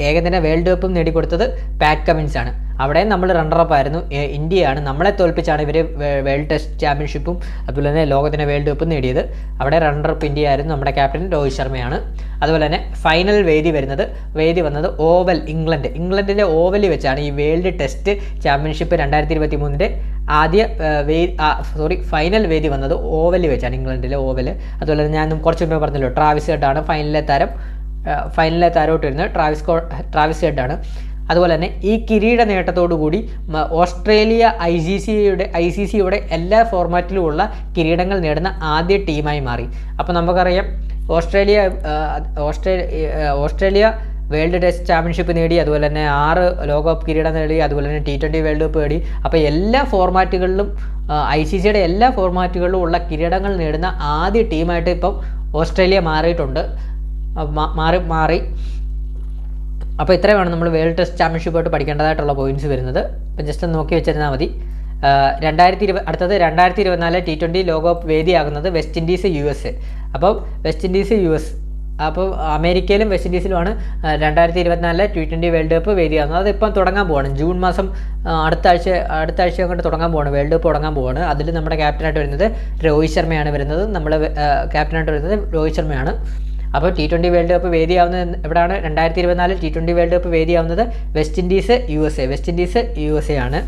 ഏകദിന വേൾഡ് കപ്പും നേടിക്കൊടുത്തത് പാറ്റ് കമിൻസ് ആണ് അവിടെ നമ്മൾ റണ്ണറപ്പ് ആയിരുന്നു. ഇന്ത്യയാണ്. നമ്മളെ തോൽപ്പിച്ചാണ് ഇവർ വേൾഡ് ടെസ്റ്റ് ചാമ്പ്യൻഷിപ്പും അതുപോലെ തന്നെ ലോകത്തിന്റെ വേൾഡ് കപ്പും നേടിയത്. അവിടെ റണ്ണറപ്പ് ഇന്ത്യ ആയിരുന്നു നമ്മുടെ ക്യാപ്റ്റൻ രോഹിത് ശർമ്മയാണ്. അതുപോലെ തന്നെ ഫൈനൽ വേദി വരുന്നത്. വേദി വന്നത് ഓവൽ ഇംഗ്ലണ്ട്. ഇംഗ്ലണ്ടിന്റെ ഓവലിൽ വെച്ചാണ് ഈ വേൾഡ് ടെസ്റ്റ് ചാമ്പ്യൻഷിപ്പ് രണ്ടായിരത്തി ഇരുപത്തി മൂന്നിന്റെ ആദ്യ വേ സോറി ഫൈനൽ വേദി വന്നത് ഓവലിൽ വെച്ചാണ് ഇംഗ്ലണ്ടിലെ ഓവൽ അതുപോലെ തന്നെ ഞാൻ കുറച്ച് മുമ്പേ പറഞ്ഞല്ലോ ട്രാവിസ് ഹെഡാണ് ഫൈനലിലെ താരം. ഫൈനലിലെ താരോട്ട് വരുന്നത് ട്രാവിസ് ട്രാവിസ് ഹെഡാണ് അതുപോലെ തന്നെ ഈ കിരീട നേട്ടത്തോടുകൂടി ഓസ്ട്രേലിയ ഐ സി സിയുടെ ഐ സി സിയുടെ എല്ലാ ഫോർമാറ്റിലുമുള്ള കിരീടങ്ങൾ നേടുന്ന ആദ്യ ടീമായി മാറി. അപ്പോൾ നമുക്കറിയാം Australia Australia Australia world test championship നേടി അതുപോലെ തന്നെ ആറ് ലോകകപ്പ് കിരീടം നേടി അതുപോലെ തന്നെ ടി ട്വന്റി വേൾഡ് കപ്പ് നേടി. അപ്പോൾ എല്ലാ ഫോർമാറ്റുകളിലും ഐ സി സിയുടെ എല്ലാ ഫോർമാറ്റുകളിലും ഉള്ള കിരീടങ്ങൾ നേടുന്ന ആദ്യ ടീമായിട്ട് ഇപ്പം ഓസ്ട്രേലിയ മാറിയിട്ടുണ്ട്. മാറി മാറി. അപ്പോൾ ഇത്രയുമാണ് നമ്മൾ വേൾഡ് ടെസ്റ്റ് ചാമ്പ്യൻഷിപ്പായിട്ട് പഠിക്കേണ്ടതായിട്ടുള്ള പോയിന്റ്സ് വരുന്നത്. അപ്പം ജസ്റ്റ് ഒന്ന് നോക്കി വെച്ചിരുന്നാൽ മതി. രണ്ടായിരത്തി ഇരുപത് അടുത്തത് രണ്ടായിരത്തി ഇരുപത്തിനാല് ടി ട്വന്റി ലോകകപ്പ് വേദിയാകുന്നത് വെസ്റ്റ് ഇൻഡീസ് യു എസ് അപ്പോൾ വെസ്റ്റ് ഇൻഡീസ് യു എസ് അപ്പോൾ അമേരിക്കയിലും വെസ്റ്റ് ഇൻഡീസിലുമാണ് രണ്ടായിരത്തി ഇരുപത്തിനാലിലെ ടി ട്വന്റി വേൾഡ് കപ്പ് വേദിയാകുന്നത്. അതിപ്പം തുടങ്ങാൻ പോവാണ്. ജൂൺ മാസം അടുത്ത ആഴ്ച അടുത്ത ആഴ്ച കൊണ്ട് തുടങ്ങാൻ പോവാണ്. വേൾഡ് കപ്പ് തുടങ്ങാൻ പോവാണ്. അതിൽ നമ്മുടെ ക്യാപ്റ്റനായിട്ട് വരുന്നത് രോഹിത് ശർമ്മയാണ് വരുന്നത്. നമ്മുടെ ക്യാപ്റ്റനായിട്ട് വരുന്നത് രോഹിത് ശർമ്മയാണ്. അപ്പോൾ ടി ട്വന്റി വേൾഡ് കപ്പ് വേദിയാവുന്നത് എവിടെയാണ് രണ്ടായിരത്തി ഇരുപത്തിനാല് T twenty world cup വേദിയാവുന്നത് West Indies U S A West Indies U S A ആണ്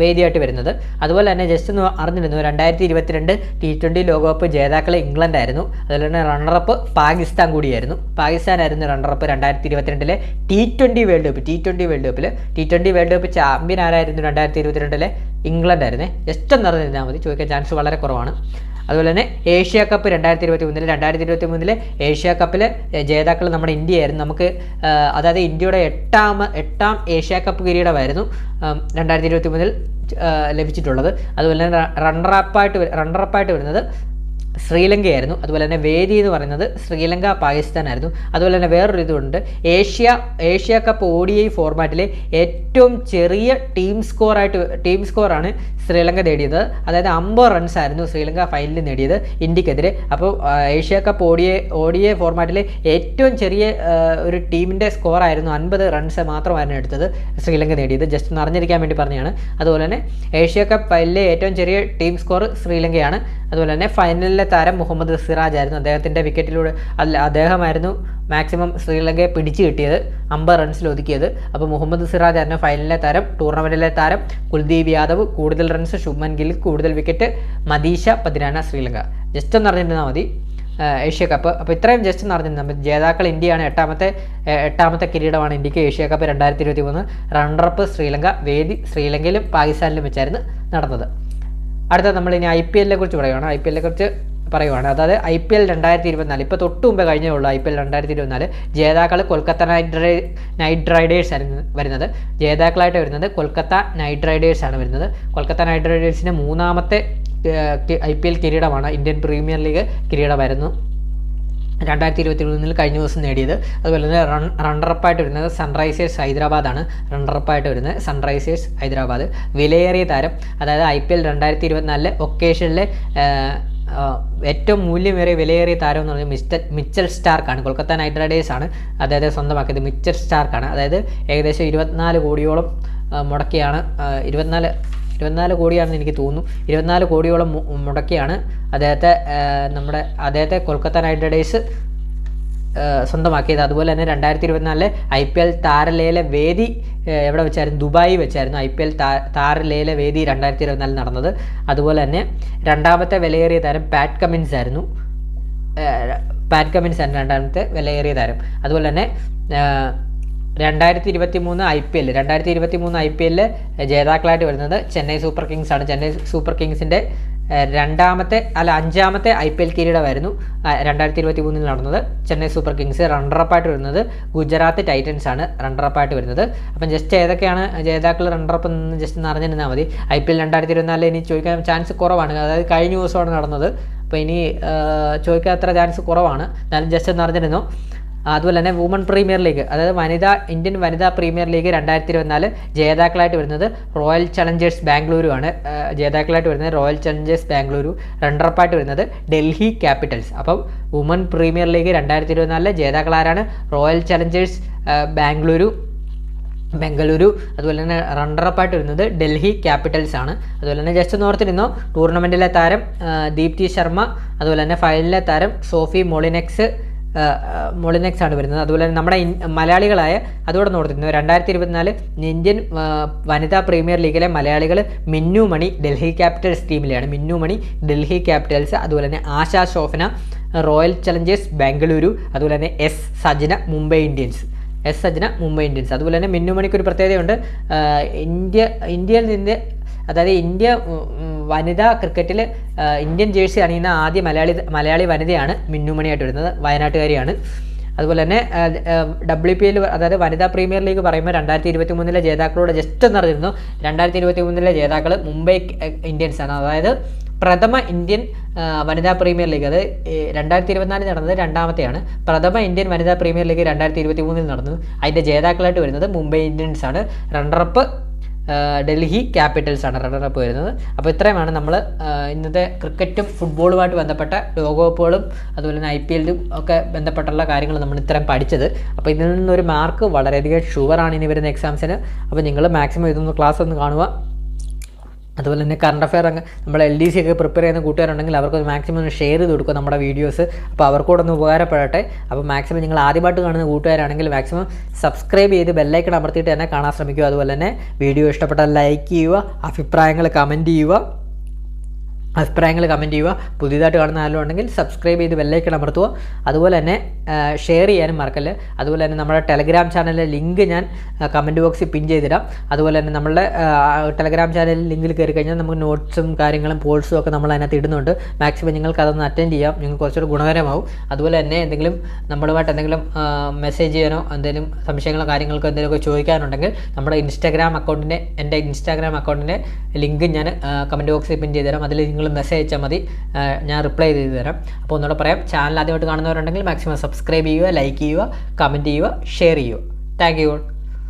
വേദിയായിട്ട് വരുന്നത്. അതുപോലെ തന്നെ ജസ്റ്റ് ഒന്ന് അറിഞ്ഞിരുന്നു രണ്ടായിരത്തി ഇരുപത്തിരണ്ട് ടി ട്വന്റി ലോകകപ്പ് ജേതാക്കൾ ഇംഗ്ലണ്ടായിരുന്നു അതുപോലെ തന്നെ റണ്ണറപ്പ് പാകിസ്ഥാൻ കൂടിയായിരുന്നു. പാകിസ്ഥാനായിരുന്നു റണ്ണറപ്പ് രണ്ടായിരത്തി ഇരുപത്തിരണ്ടിലെ T twenty world cup T twenty world കപ്പിൽ T twenty world cup champion ആരായിരുന്നു രണ്ടായിരത്തി ഇരുപത്തിരണ്ടിലെ ഇംഗ്ലണ്ട് ആയിരുന്നേ. ജസ്റ്റ് ഒന്ന് അറിഞ്ഞിരുന്നാൽ മതി. ചോദിക്കാൻ ചാൻസ് വളരെ കുറവാണ്. അതുപോലെ തന്നെ ഏഷ്യ കപ്പ് രണ്ടായിരത്തി ഇരുപത്തി മൂന്നിൽ രണ്ടായിരത്തി ഇരുപത്തി മൂന്നിലെ ഏഷ്യ കപ്പിലെ ജേതാക്കൾ നമ്മുടെ ഇന്ത്യയായിരുന്നു. നമുക്ക് അതായത് ഇന്ത്യയുടെ എട്ടാം എട്ടാം ഏഷ്യ കപ്പ് കിരീടമായിരുന്നു രണ്ടായിരത്തി ഇരുപത്തി മൂന്നിൽ ലഭിച്ചിട്ടുള്ളത്. അതുപോലെ തന്നെ റണ്ണറപ്പായിട്ട് റണ്ണറപ്പായിട്ട് വരുന്നത് ശ്രീലങ്കയായിരുന്നു. അതുപോലെ തന്നെ വേദി എന്ന് പറയുന്നത് ശ്രീലങ്ക പാകിസ്ഥാനായിരുന്നു. അതുപോലെ തന്നെ വേറൊരു ഇതുണ്ട്. Asia Asia cup O D I ഫോർമാറ്റിലെ ഏറ്റവും ചെറിയ ടീം സ്കോറായിട്ട് ടീം സ്കോറാണ് ശ്രീലങ്ക നേടിയത്. അതായത് അമ്പത് റൺസ് ആയിരുന്നു ശ്രീലങ്ക ഫൈനലിൽ നേടിയത് ഇന്ത്യക്കെതിരെ. അപ്പോൾ Asia cup O D I ഫോർമാറ്റിലെ ഏറ്റവും ചെറിയ ഒരു ടീമിന്റെ സ്കോറായിരുന്നു അൻപത് റൺസ് മാത്രമായിരുന്നു എടുത്തത് ശ്രീലങ്ക നേടിയത്. ജസ്റ്റ് ഒന്ന് അറിഞ്ഞിരിക്കാൻ വേണ്ടി പറഞ്ഞതാണ്. അതുപോലെ തന്നെ ഏഷ്യ കപ്പ് ഫൈനലിലെ ഏറ്റവും ചെറിയ ടീം സ്കോർ ശ്രീലങ്കയാണ്. അതുപോലെ തന്നെ ഫൈനലിലെ താരം മുഹമ്മദ് സിറാജ് ആയിരുന്നു അദ്ദേഹത്തിന്റെ വിക്കറ്റിലൂടെ അല്ല അദ്ദേഹമായിരുന്നു മാക്സിമം ശ്രീലങ്കയെ പിടിച്ചു കിട്ടിയത് അമ്പത് റൺസിൽ ഒതുക്കിയത്. അപ്പോൾ മുഹമ്മദ് സിറാജ് ആയിരുന്നു ഫൈനലിലെ താരം ടൂർണമെന്റിലെ താരം. കുൽദീപ് യാദവ് കൂടുതൽ റൺസ് ശുഭ്മൻ ഗിൽ കൂടുതൽ വിക്കറ്റ് മദീഷ പതിനാന ശ്രീലങ്ക. ജസ്റ്റ് ഒന്ന് അറിഞ്ഞിരുന്നാൽ മതി. ഏഷ്യ കപ്പ് അപ്പോൾ ഇത്രയും ജസ്റ്റ് പറഞ്ഞിരുന്നാൽ മതി. ജേതാക്കൾ ഇന്ത്യയാണ് എട്ടാമത്തെ എട്ടാമത്തെ കിരീടമാണ് ഇന്ത്യയ്ക്ക് ഏഷ്യ കപ്പ് രണ്ടായിരത്തി ഇരുപത്തി മൂന്ന് റണ്ണറപ്പ് ശ്രീലങ്ക വേദി ശ്രീലങ്കയിലും പാകിസ്ഥാനിലും വെച്ചായിരുന്നു നടന്നത്. അടുത്ത നമ്മൾ ഇനി ഐ പി എല്ലിനെ കുറിച്ച് പറയുകയാണ് ഐ പി എല്ലിനെ കുറിച്ച് പറയുവാണ്. അതായത് ഐ പി എൽ രണ്ടായിരത്തി ഇരുപത്തിനാല് ഇപ്പോൾ തൊട്ട് മുമ്പേ കഴിഞ്ഞേ ഉള്ളൂ ഐ പി എൽ രണ്ടായിരത്തി ഇരുപത്തിനാല് ജേതാക്കൾ കൊൽക്കത്ത നൈറ്റ് റൈ നൈറ്റ് റൈഡേഴ്സ് ആണ് വരുന്നത്. ജേതാക്കളായിട്ട് വരുന്നത് കൊൽക്കത്ത നൈറ്റ് റൈഡേഴ്സ് ആണ് വരുന്നത്. കൊൽക്കത്ത നൈറ്റ് റൈഡേഴ്സിന്റെ മൂന്നാമത്തെ ഐ പി എൽ കിരീടമാണ് ഇന്ത്യൻ പ്രീമിയർ ലീഗ് കിരീടമായിരുന്നു. രണ്ടായിരത്തി ഇരുപത്തി മൂന്നിൽ കഴിഞ്ഞ ദിവസം നേടിയത്. അതുപോലെ തന്നെ റൺ റണ്ണറപ്പായിട്ട് വരുന്നത് സൺറൈസേഴ്സ് ഹൈദരാബാദാണ്. റണ്ണറപ്പായിട്ട് വരുന്നത് സൺറൈസേഴ്സ് ഹൈദരാബാദ്. വിലയേറിയ താരം അതായത് ഐ പി എൽ രണ്ടായിരത്തി ഇരുപത്തിനാലിലെ ഒക്കേഷനിലെ ഏറ്റവും മൂല്യമേറിയ വിലയേറിയ താരം എന്ന് പറയുന്നത് മിസ്റ്റർ മിച്ചൽ സ്റ്റാർക്കാണ്. കൊൽക്കത്ത നൈറ്റ് റൈഡേഴ്സ് ആണ്. അതായത് സ്വന്തമാക്കിയത് മിച്ചൽ സ്റ്റാർക്കാണ്. അതായത് ഏകദേശം ഇരുപത്തിനാല് കോടിയോളം മുടക്കിയാണ്. ഇരുപത്തിനാല് ഇരുപത്തിനാല് കോടിയാണെന്ന് എനിക്ക് തോന്നുന്നു. ഇരുപത്തിനാല് കോടിയോളം മുടക്കിയാണ്. അദ്ദേഹത്തെ നമ്മുടെ അദ്ദേഹത്തെ കൊൽക്കത്ത നൈറ്റ് റൈഡേഴ്സ് സ്വന്തമാക്കിയത്. അതുപോലെ തന്നെ രണ്ടായിരത്തി ഇരുപത്തിനാലിലെ ഐ പി എൽ താരലേല വേദി എവിടെ വെച്ചായിരുന്നു? ദുബായി വെച്ചായിരുന്നു ഐ പി എൽ താരലേല വേദി രണ്ടായിരത്തി ഇരുപത്തിനാലിൽ നടന്നത്. അതുപോലെ തന്നെ രണ്ടാമത്തെ വിലയേറിയ താരം പാറ്റ് കമിൻസ് ആയിരുന്നു. പാറ്റ് കമിൻസ് ആയിരുന്നു രണ്ടാമത്തെ വിലയേറിയ താരം. അതുപോലെ തന്നെ രണ്ടായിരത്തി ഇരുപത്തി മൂന്ന് ഐ പി എൽ രണ്ടായിരത്തി ഇരുപത്തി മൂന്ന് ഐ പി എല്ലിൽ ജേതാക്കളായിട്ട് വരുന്നത് ചെന്നൈ സൂപ്പർ കിങ്സ് ആണ്. ചെന്നൈ സൂപ്പർ കിങ്സിന്റെ രണ്ടാമത്തെ അല്ല അഞ്ചാമത്തെ ഐ പി എൽ കിരീടമായിരുന്നു രണ്ടായിരത്തി ഇരുപത്തി മൂന്നിൽ നടന്നത്. ചെന്നൈ സൂപ്പർ കിങ്സ് റണ്ണറപ്പായിട്ട് വരുന്നത് ഗുജറാത്ത് ടൈറ്റൻസ് ആണ് റണ്ണറപ്പായിട്ട് വരുന്നത്. അപ്പം ജസ്റ്റ് ഏതൊക്കെയാണ് ജേതാക്കൾ റണ്ണറപ്പ് എന്ന് ജസ്റ്റ് ഒന്ന് അറിഞ്ഞിരുന്നാൽ മതി. ഐ പി എൽ രണ്ടായിരത്തി ഇരുപത്തിനാലിൽ ഇനി ചോദിക്കാൻ ചാൻസ് കുറവാണ്. അതായത് കഴിഞ്ഞ ദിവസമാണ് നടന്നത്. അപ്പോൾ ഇനി ചോദിക്കാൻ അത്ര ചാൻസ് കുറവാണ്. എന്നാലും ജസ്റ്റ് ഒന്ന് അറിഞ്ഞിരുന്നു. അതുപോലെ തന്നെ വുമൺ പ്രീമിയർ ലീഗ് അതായത് വനിതാ ഇന്ത്യൻ വനിതാ പ്രീമിയർ ലീഗ് രണ്ടായിരത്തി ഇരുപത്തിനാല് ജേതാക്കളായിട്ട് വരുന്നത് റോയൽ ചലഞ്ചേഴ്സ് ബാംഗ്ലൂരു ആണ്. ജേതാക്കളായിട്ട് വരുന്നത് റോയൽ ചലഞ്ചേഴ്സ് ബാംഗ്ലൂരു റണ്ണറപ്പായിട്ട് വരുന്നത് ഡൽഹി ക്യാപിറ്റൽസ് അപ്പം വുമൺ പ്രീമിയർ ലീഗ് രണ്ടായിരത്തി ഇരുപത്തിനാലിലെ ജേതാക്കളാരാണ് റോയൽ ചലഞ്ചേഴ്സ് ബാംഗ്ലൂരു ബംഗളൂരു അതുപോലെ തന്നെ റണ്ണറപ്പായിട്ട് വരുന്നത് ഡൽഹി ക്യാപിറ്റൽസ് ആണ്. അതുപോലെ തന്നെ ജസ്റ്റ് ഓർത്തിരുന്നു? ടൂർണമെന്റിലെ താരം ദീപ്തി ശർമ്മ അതുപോലെ തന്നെ ഫൈനലിലെ താരം സോഫി മൊളിനെക്സ് മൊളിനെക്സ് ആണ് വരുന്നത്. അതുപോലെ തന്നെ നമ്മുടെ മലയാളികളായ അതോടെ നോക്കുന്നു രണ്ടായിരത്തി ഇരുപത്തിനാല് ഇന്ത്യൻ വനിതാ പ്രീമിയർ ലീഗിലെ മലയാളികൾ മിന്നു മണി ഡൽഹി ക്യാപിറ്റൽസ് ടീമിലെയാണ്. മിന്നു മണി ഡൽഹി ക്യാപിറ്റൽസ് അതുപോലെ തന്നെ ആശാ ശോഭന റോയൽ ചലഞ്ചേഴ്സ് ബാംഗ്ലൂരു അതുപോലെ തന്നെ S Sajana Mumbai Indians. S Sajana Mumbai Indians. അതുപോലെ തന്നെ മിന്നുമണിക്ക് ഒരു പ്രത്യേകതയുണ്ട്. ഇന്ത്യ ഇന്ത്യയിൽ നിന്ന് അതായത് ഇന്ത്യ വനിതാ ക്രിക്കറ്റിൽ ഇന്ത്യൻ ജേഴ്സി അണിയുന്ന ആദ്യ മലയാളി മലയാളി വനിതയാണ് മിന്നുമണിയായിട്ട് വരുന്നത് വയനാട്ടുകാരിയാണ്. അതുപോലെ തന്നെ ഡബ്ല്യു പി എൽ അതായത് വനിതാ പ്രീമിയർ ലീഗ് പറയുമ്പോൾ രണ്ടായിരത്തി ഇരുപത്തി മൂന്നിലെ ജേതാക്കളോട് ജസ്റ്റ് ഒന്ന് അറിഞ്ഞിരുന്നു. രണ്ടായിരത്തി ഇരുപത്തി മൂന്നിലെ ജേതാക്കൾ മുംബൈ ഇന്ത്യൻസ് ആണ്. അതായത് പ്രഥമ ഇന്ത്യൻ വനിതാ പ്രീമിയർ ലീഗ് അത് രണ്ടായിരത്തി ഇരുപത്തിനാലിൽ നടന്നത് രണ്ടാമത്തെയാണ്. പ്രഥമ ഇന്ത്യൻ വനിതാ പ്രീമിയർ ലീഗ് രണ്ടായിരത്തി ഇരുപത്തി മൂന്നിൽ നടന്നു. അതിന്റെ ജേതാക്കളായിട്ട് വരുന്നത് മുംബൈ ഇന്ത്യൻസ് ആണ്. റണ്ണറപ്പ് ഡൽഹി ക്യാപിറ്റൽസാണ് റണ്ണറപ്പ് വരുന്നത്. അപ്പോൾ ഇത്രയുമാണ് നമ്മൾ ഇന്നത്തെ ക്രിക്കറ്റും ഫുട്ബോളുമായിട്ട് ബന്ധപ്പെട്ട ലോകകപ്പുകളും അതുപോലെ തന്നെ ഐ പി എല്ലും ഒക്കെ ബന്ധപ്പെട്ടുള്ള കാര്യങ്ങൾ നമ്മൾ ഇത്രയും പഠിച്ചത്. അപ്പോൾ ഇതിൽ നിന്നൊരു മാർക്ക് വളരെയധികം ഷുവറാണ് ഇനി വരുന്ന എക്സാംസിന് അപ്പോൾ നിങ്ങൾ മാക്സിമം ഇതൊന്ന് ക്ലാസ് ഒന്ന് കാണുക. അതുപോലെ തന്നെ കറണ്ട് അഫെയർ അങ്ങ് നമ്മൾ എൽ ഡി സി ഒക്കെ പ്രിപ്പയർ ചെയ്യുന്ന കൂട്ടുകാരുണ്ടെങ്കിൽ അവർക്ക് മാക്സിമം ഷെയർ ചെയ്ത് കൊടുക്കുക നമ്മുടെ വീഡിയോസ് അപ്പോൾ അവർക്കൂടെ ഒന്ന് ഉപകാരപ്പെടട്ടെ. അപ്പോൾ മാക്സിമം നിങ്ങൾ ആദ്യമായിട്ട് കാണുന്ന കൂട്ടുകാരാണെങ്കിൽ മാക്സിമം സബ്സ്ക്രൈബ് ചെയ്ത് ബെല്ലൈക്കൺ അമർത്തിയിട്ട് തന്നെ കാണാൻ ശ്രമിക്കുക. അതുപോലെ തന്നെ വീഡിയോ ഇഷ്ടപ്പെട്ടാൽ ലൈക്ക് ചെയ്യുക അഭിപ്രായങ്ങൾ കമന്റ് ചെയ്യുക. അഭിപ്രായങ്ങൾ കമന്റ് ചെയ്യുക. പുതിയതായിട്ട് കാണുന്ന ആരും ഉണ്ടെങ്കിൽ സബ്സ്ക്രൈബ് ചെയ്ത് ബെല്ലൈക്കൺ അമർത്തുക. അതുപോലെ തന്നെ ഷെയർ ചെയ്യാനും മറക്കല്ല്. അതുപോലെ തന്നെ നമ്മുടെ ടെലഗ്രാം ചാനലിലെ ലിങ്ക് ഞാൻ കമന്റ് ബോക്സിൽ പിൻ ചെയ്തിടാം. അതുപോലെ തന്നെ നമ്മളുടെ ടെലഗ്രാം ചാനലിൽ ലിങ്കിൽ കയറി കഴിഞ്ഞാൽ നമുക്ക് നോട്ട്സും കാര്യങ്ങളും പോൾസും ഒക്കെ നമ്മൾ അതിനകത്ത് ഇടുന്നുണ്ട്. മാക്സിമം നിങ്ങൾക്ക് അതൊന്ന് അറ്റൻഡ് ചെയ്യാം. നിങ്ങൾക്ക് കുറച്ചുകൂടി ഗുണകരമാവും. അതുപോലെ തന്നെ എന്തെങ്കിലും നമ്മളുമായിട്ട് എന്തെങ്കിലും മെസ്സേജ് ചെയ്യാനോ എന്തെങ്കിലും സംശയങ്ങളോ കാര്യങ്ങൾക്കോ എന്തെങ്കിലുമൊക്കെ ചോദിക്കാനുണ്ടെങ്കിൽ നമ്മുടെ ഇൻസ്റ്റാഗ്രാം അക്കൗണ്ടിന്റെ എന്റെ ഇൻസ്റ്റാഗ്രാം അക്കൗണ്ടിന്റെ ലിങ്ക് ഞാൻ കമന്റ് ബോക്സിൽ പിൻ ചെയ്തുതരാം. അതിൽ നിങ്ങൾ നിങ്ങൾ മെസ്സേജ് അയച്ചാൽ മതി. ഞാൻ റിപ്ലൈ ചെയ്ത് തരാം. അപ്പോൾ ഒന്നുകൂടെ പറയാം. ചാനൽ ആദ്യമായിട്ട് കാണുന്നവരുണ്ടെങ്കിൽ മാക്സിമം സബ്സ്ക്രൈബ് ചെയ്യുക ലൈക്ക് ചെയ്യുക കമന്റ് ചെയ്യുക ഷെയർ ചെയ്യുക. Thank you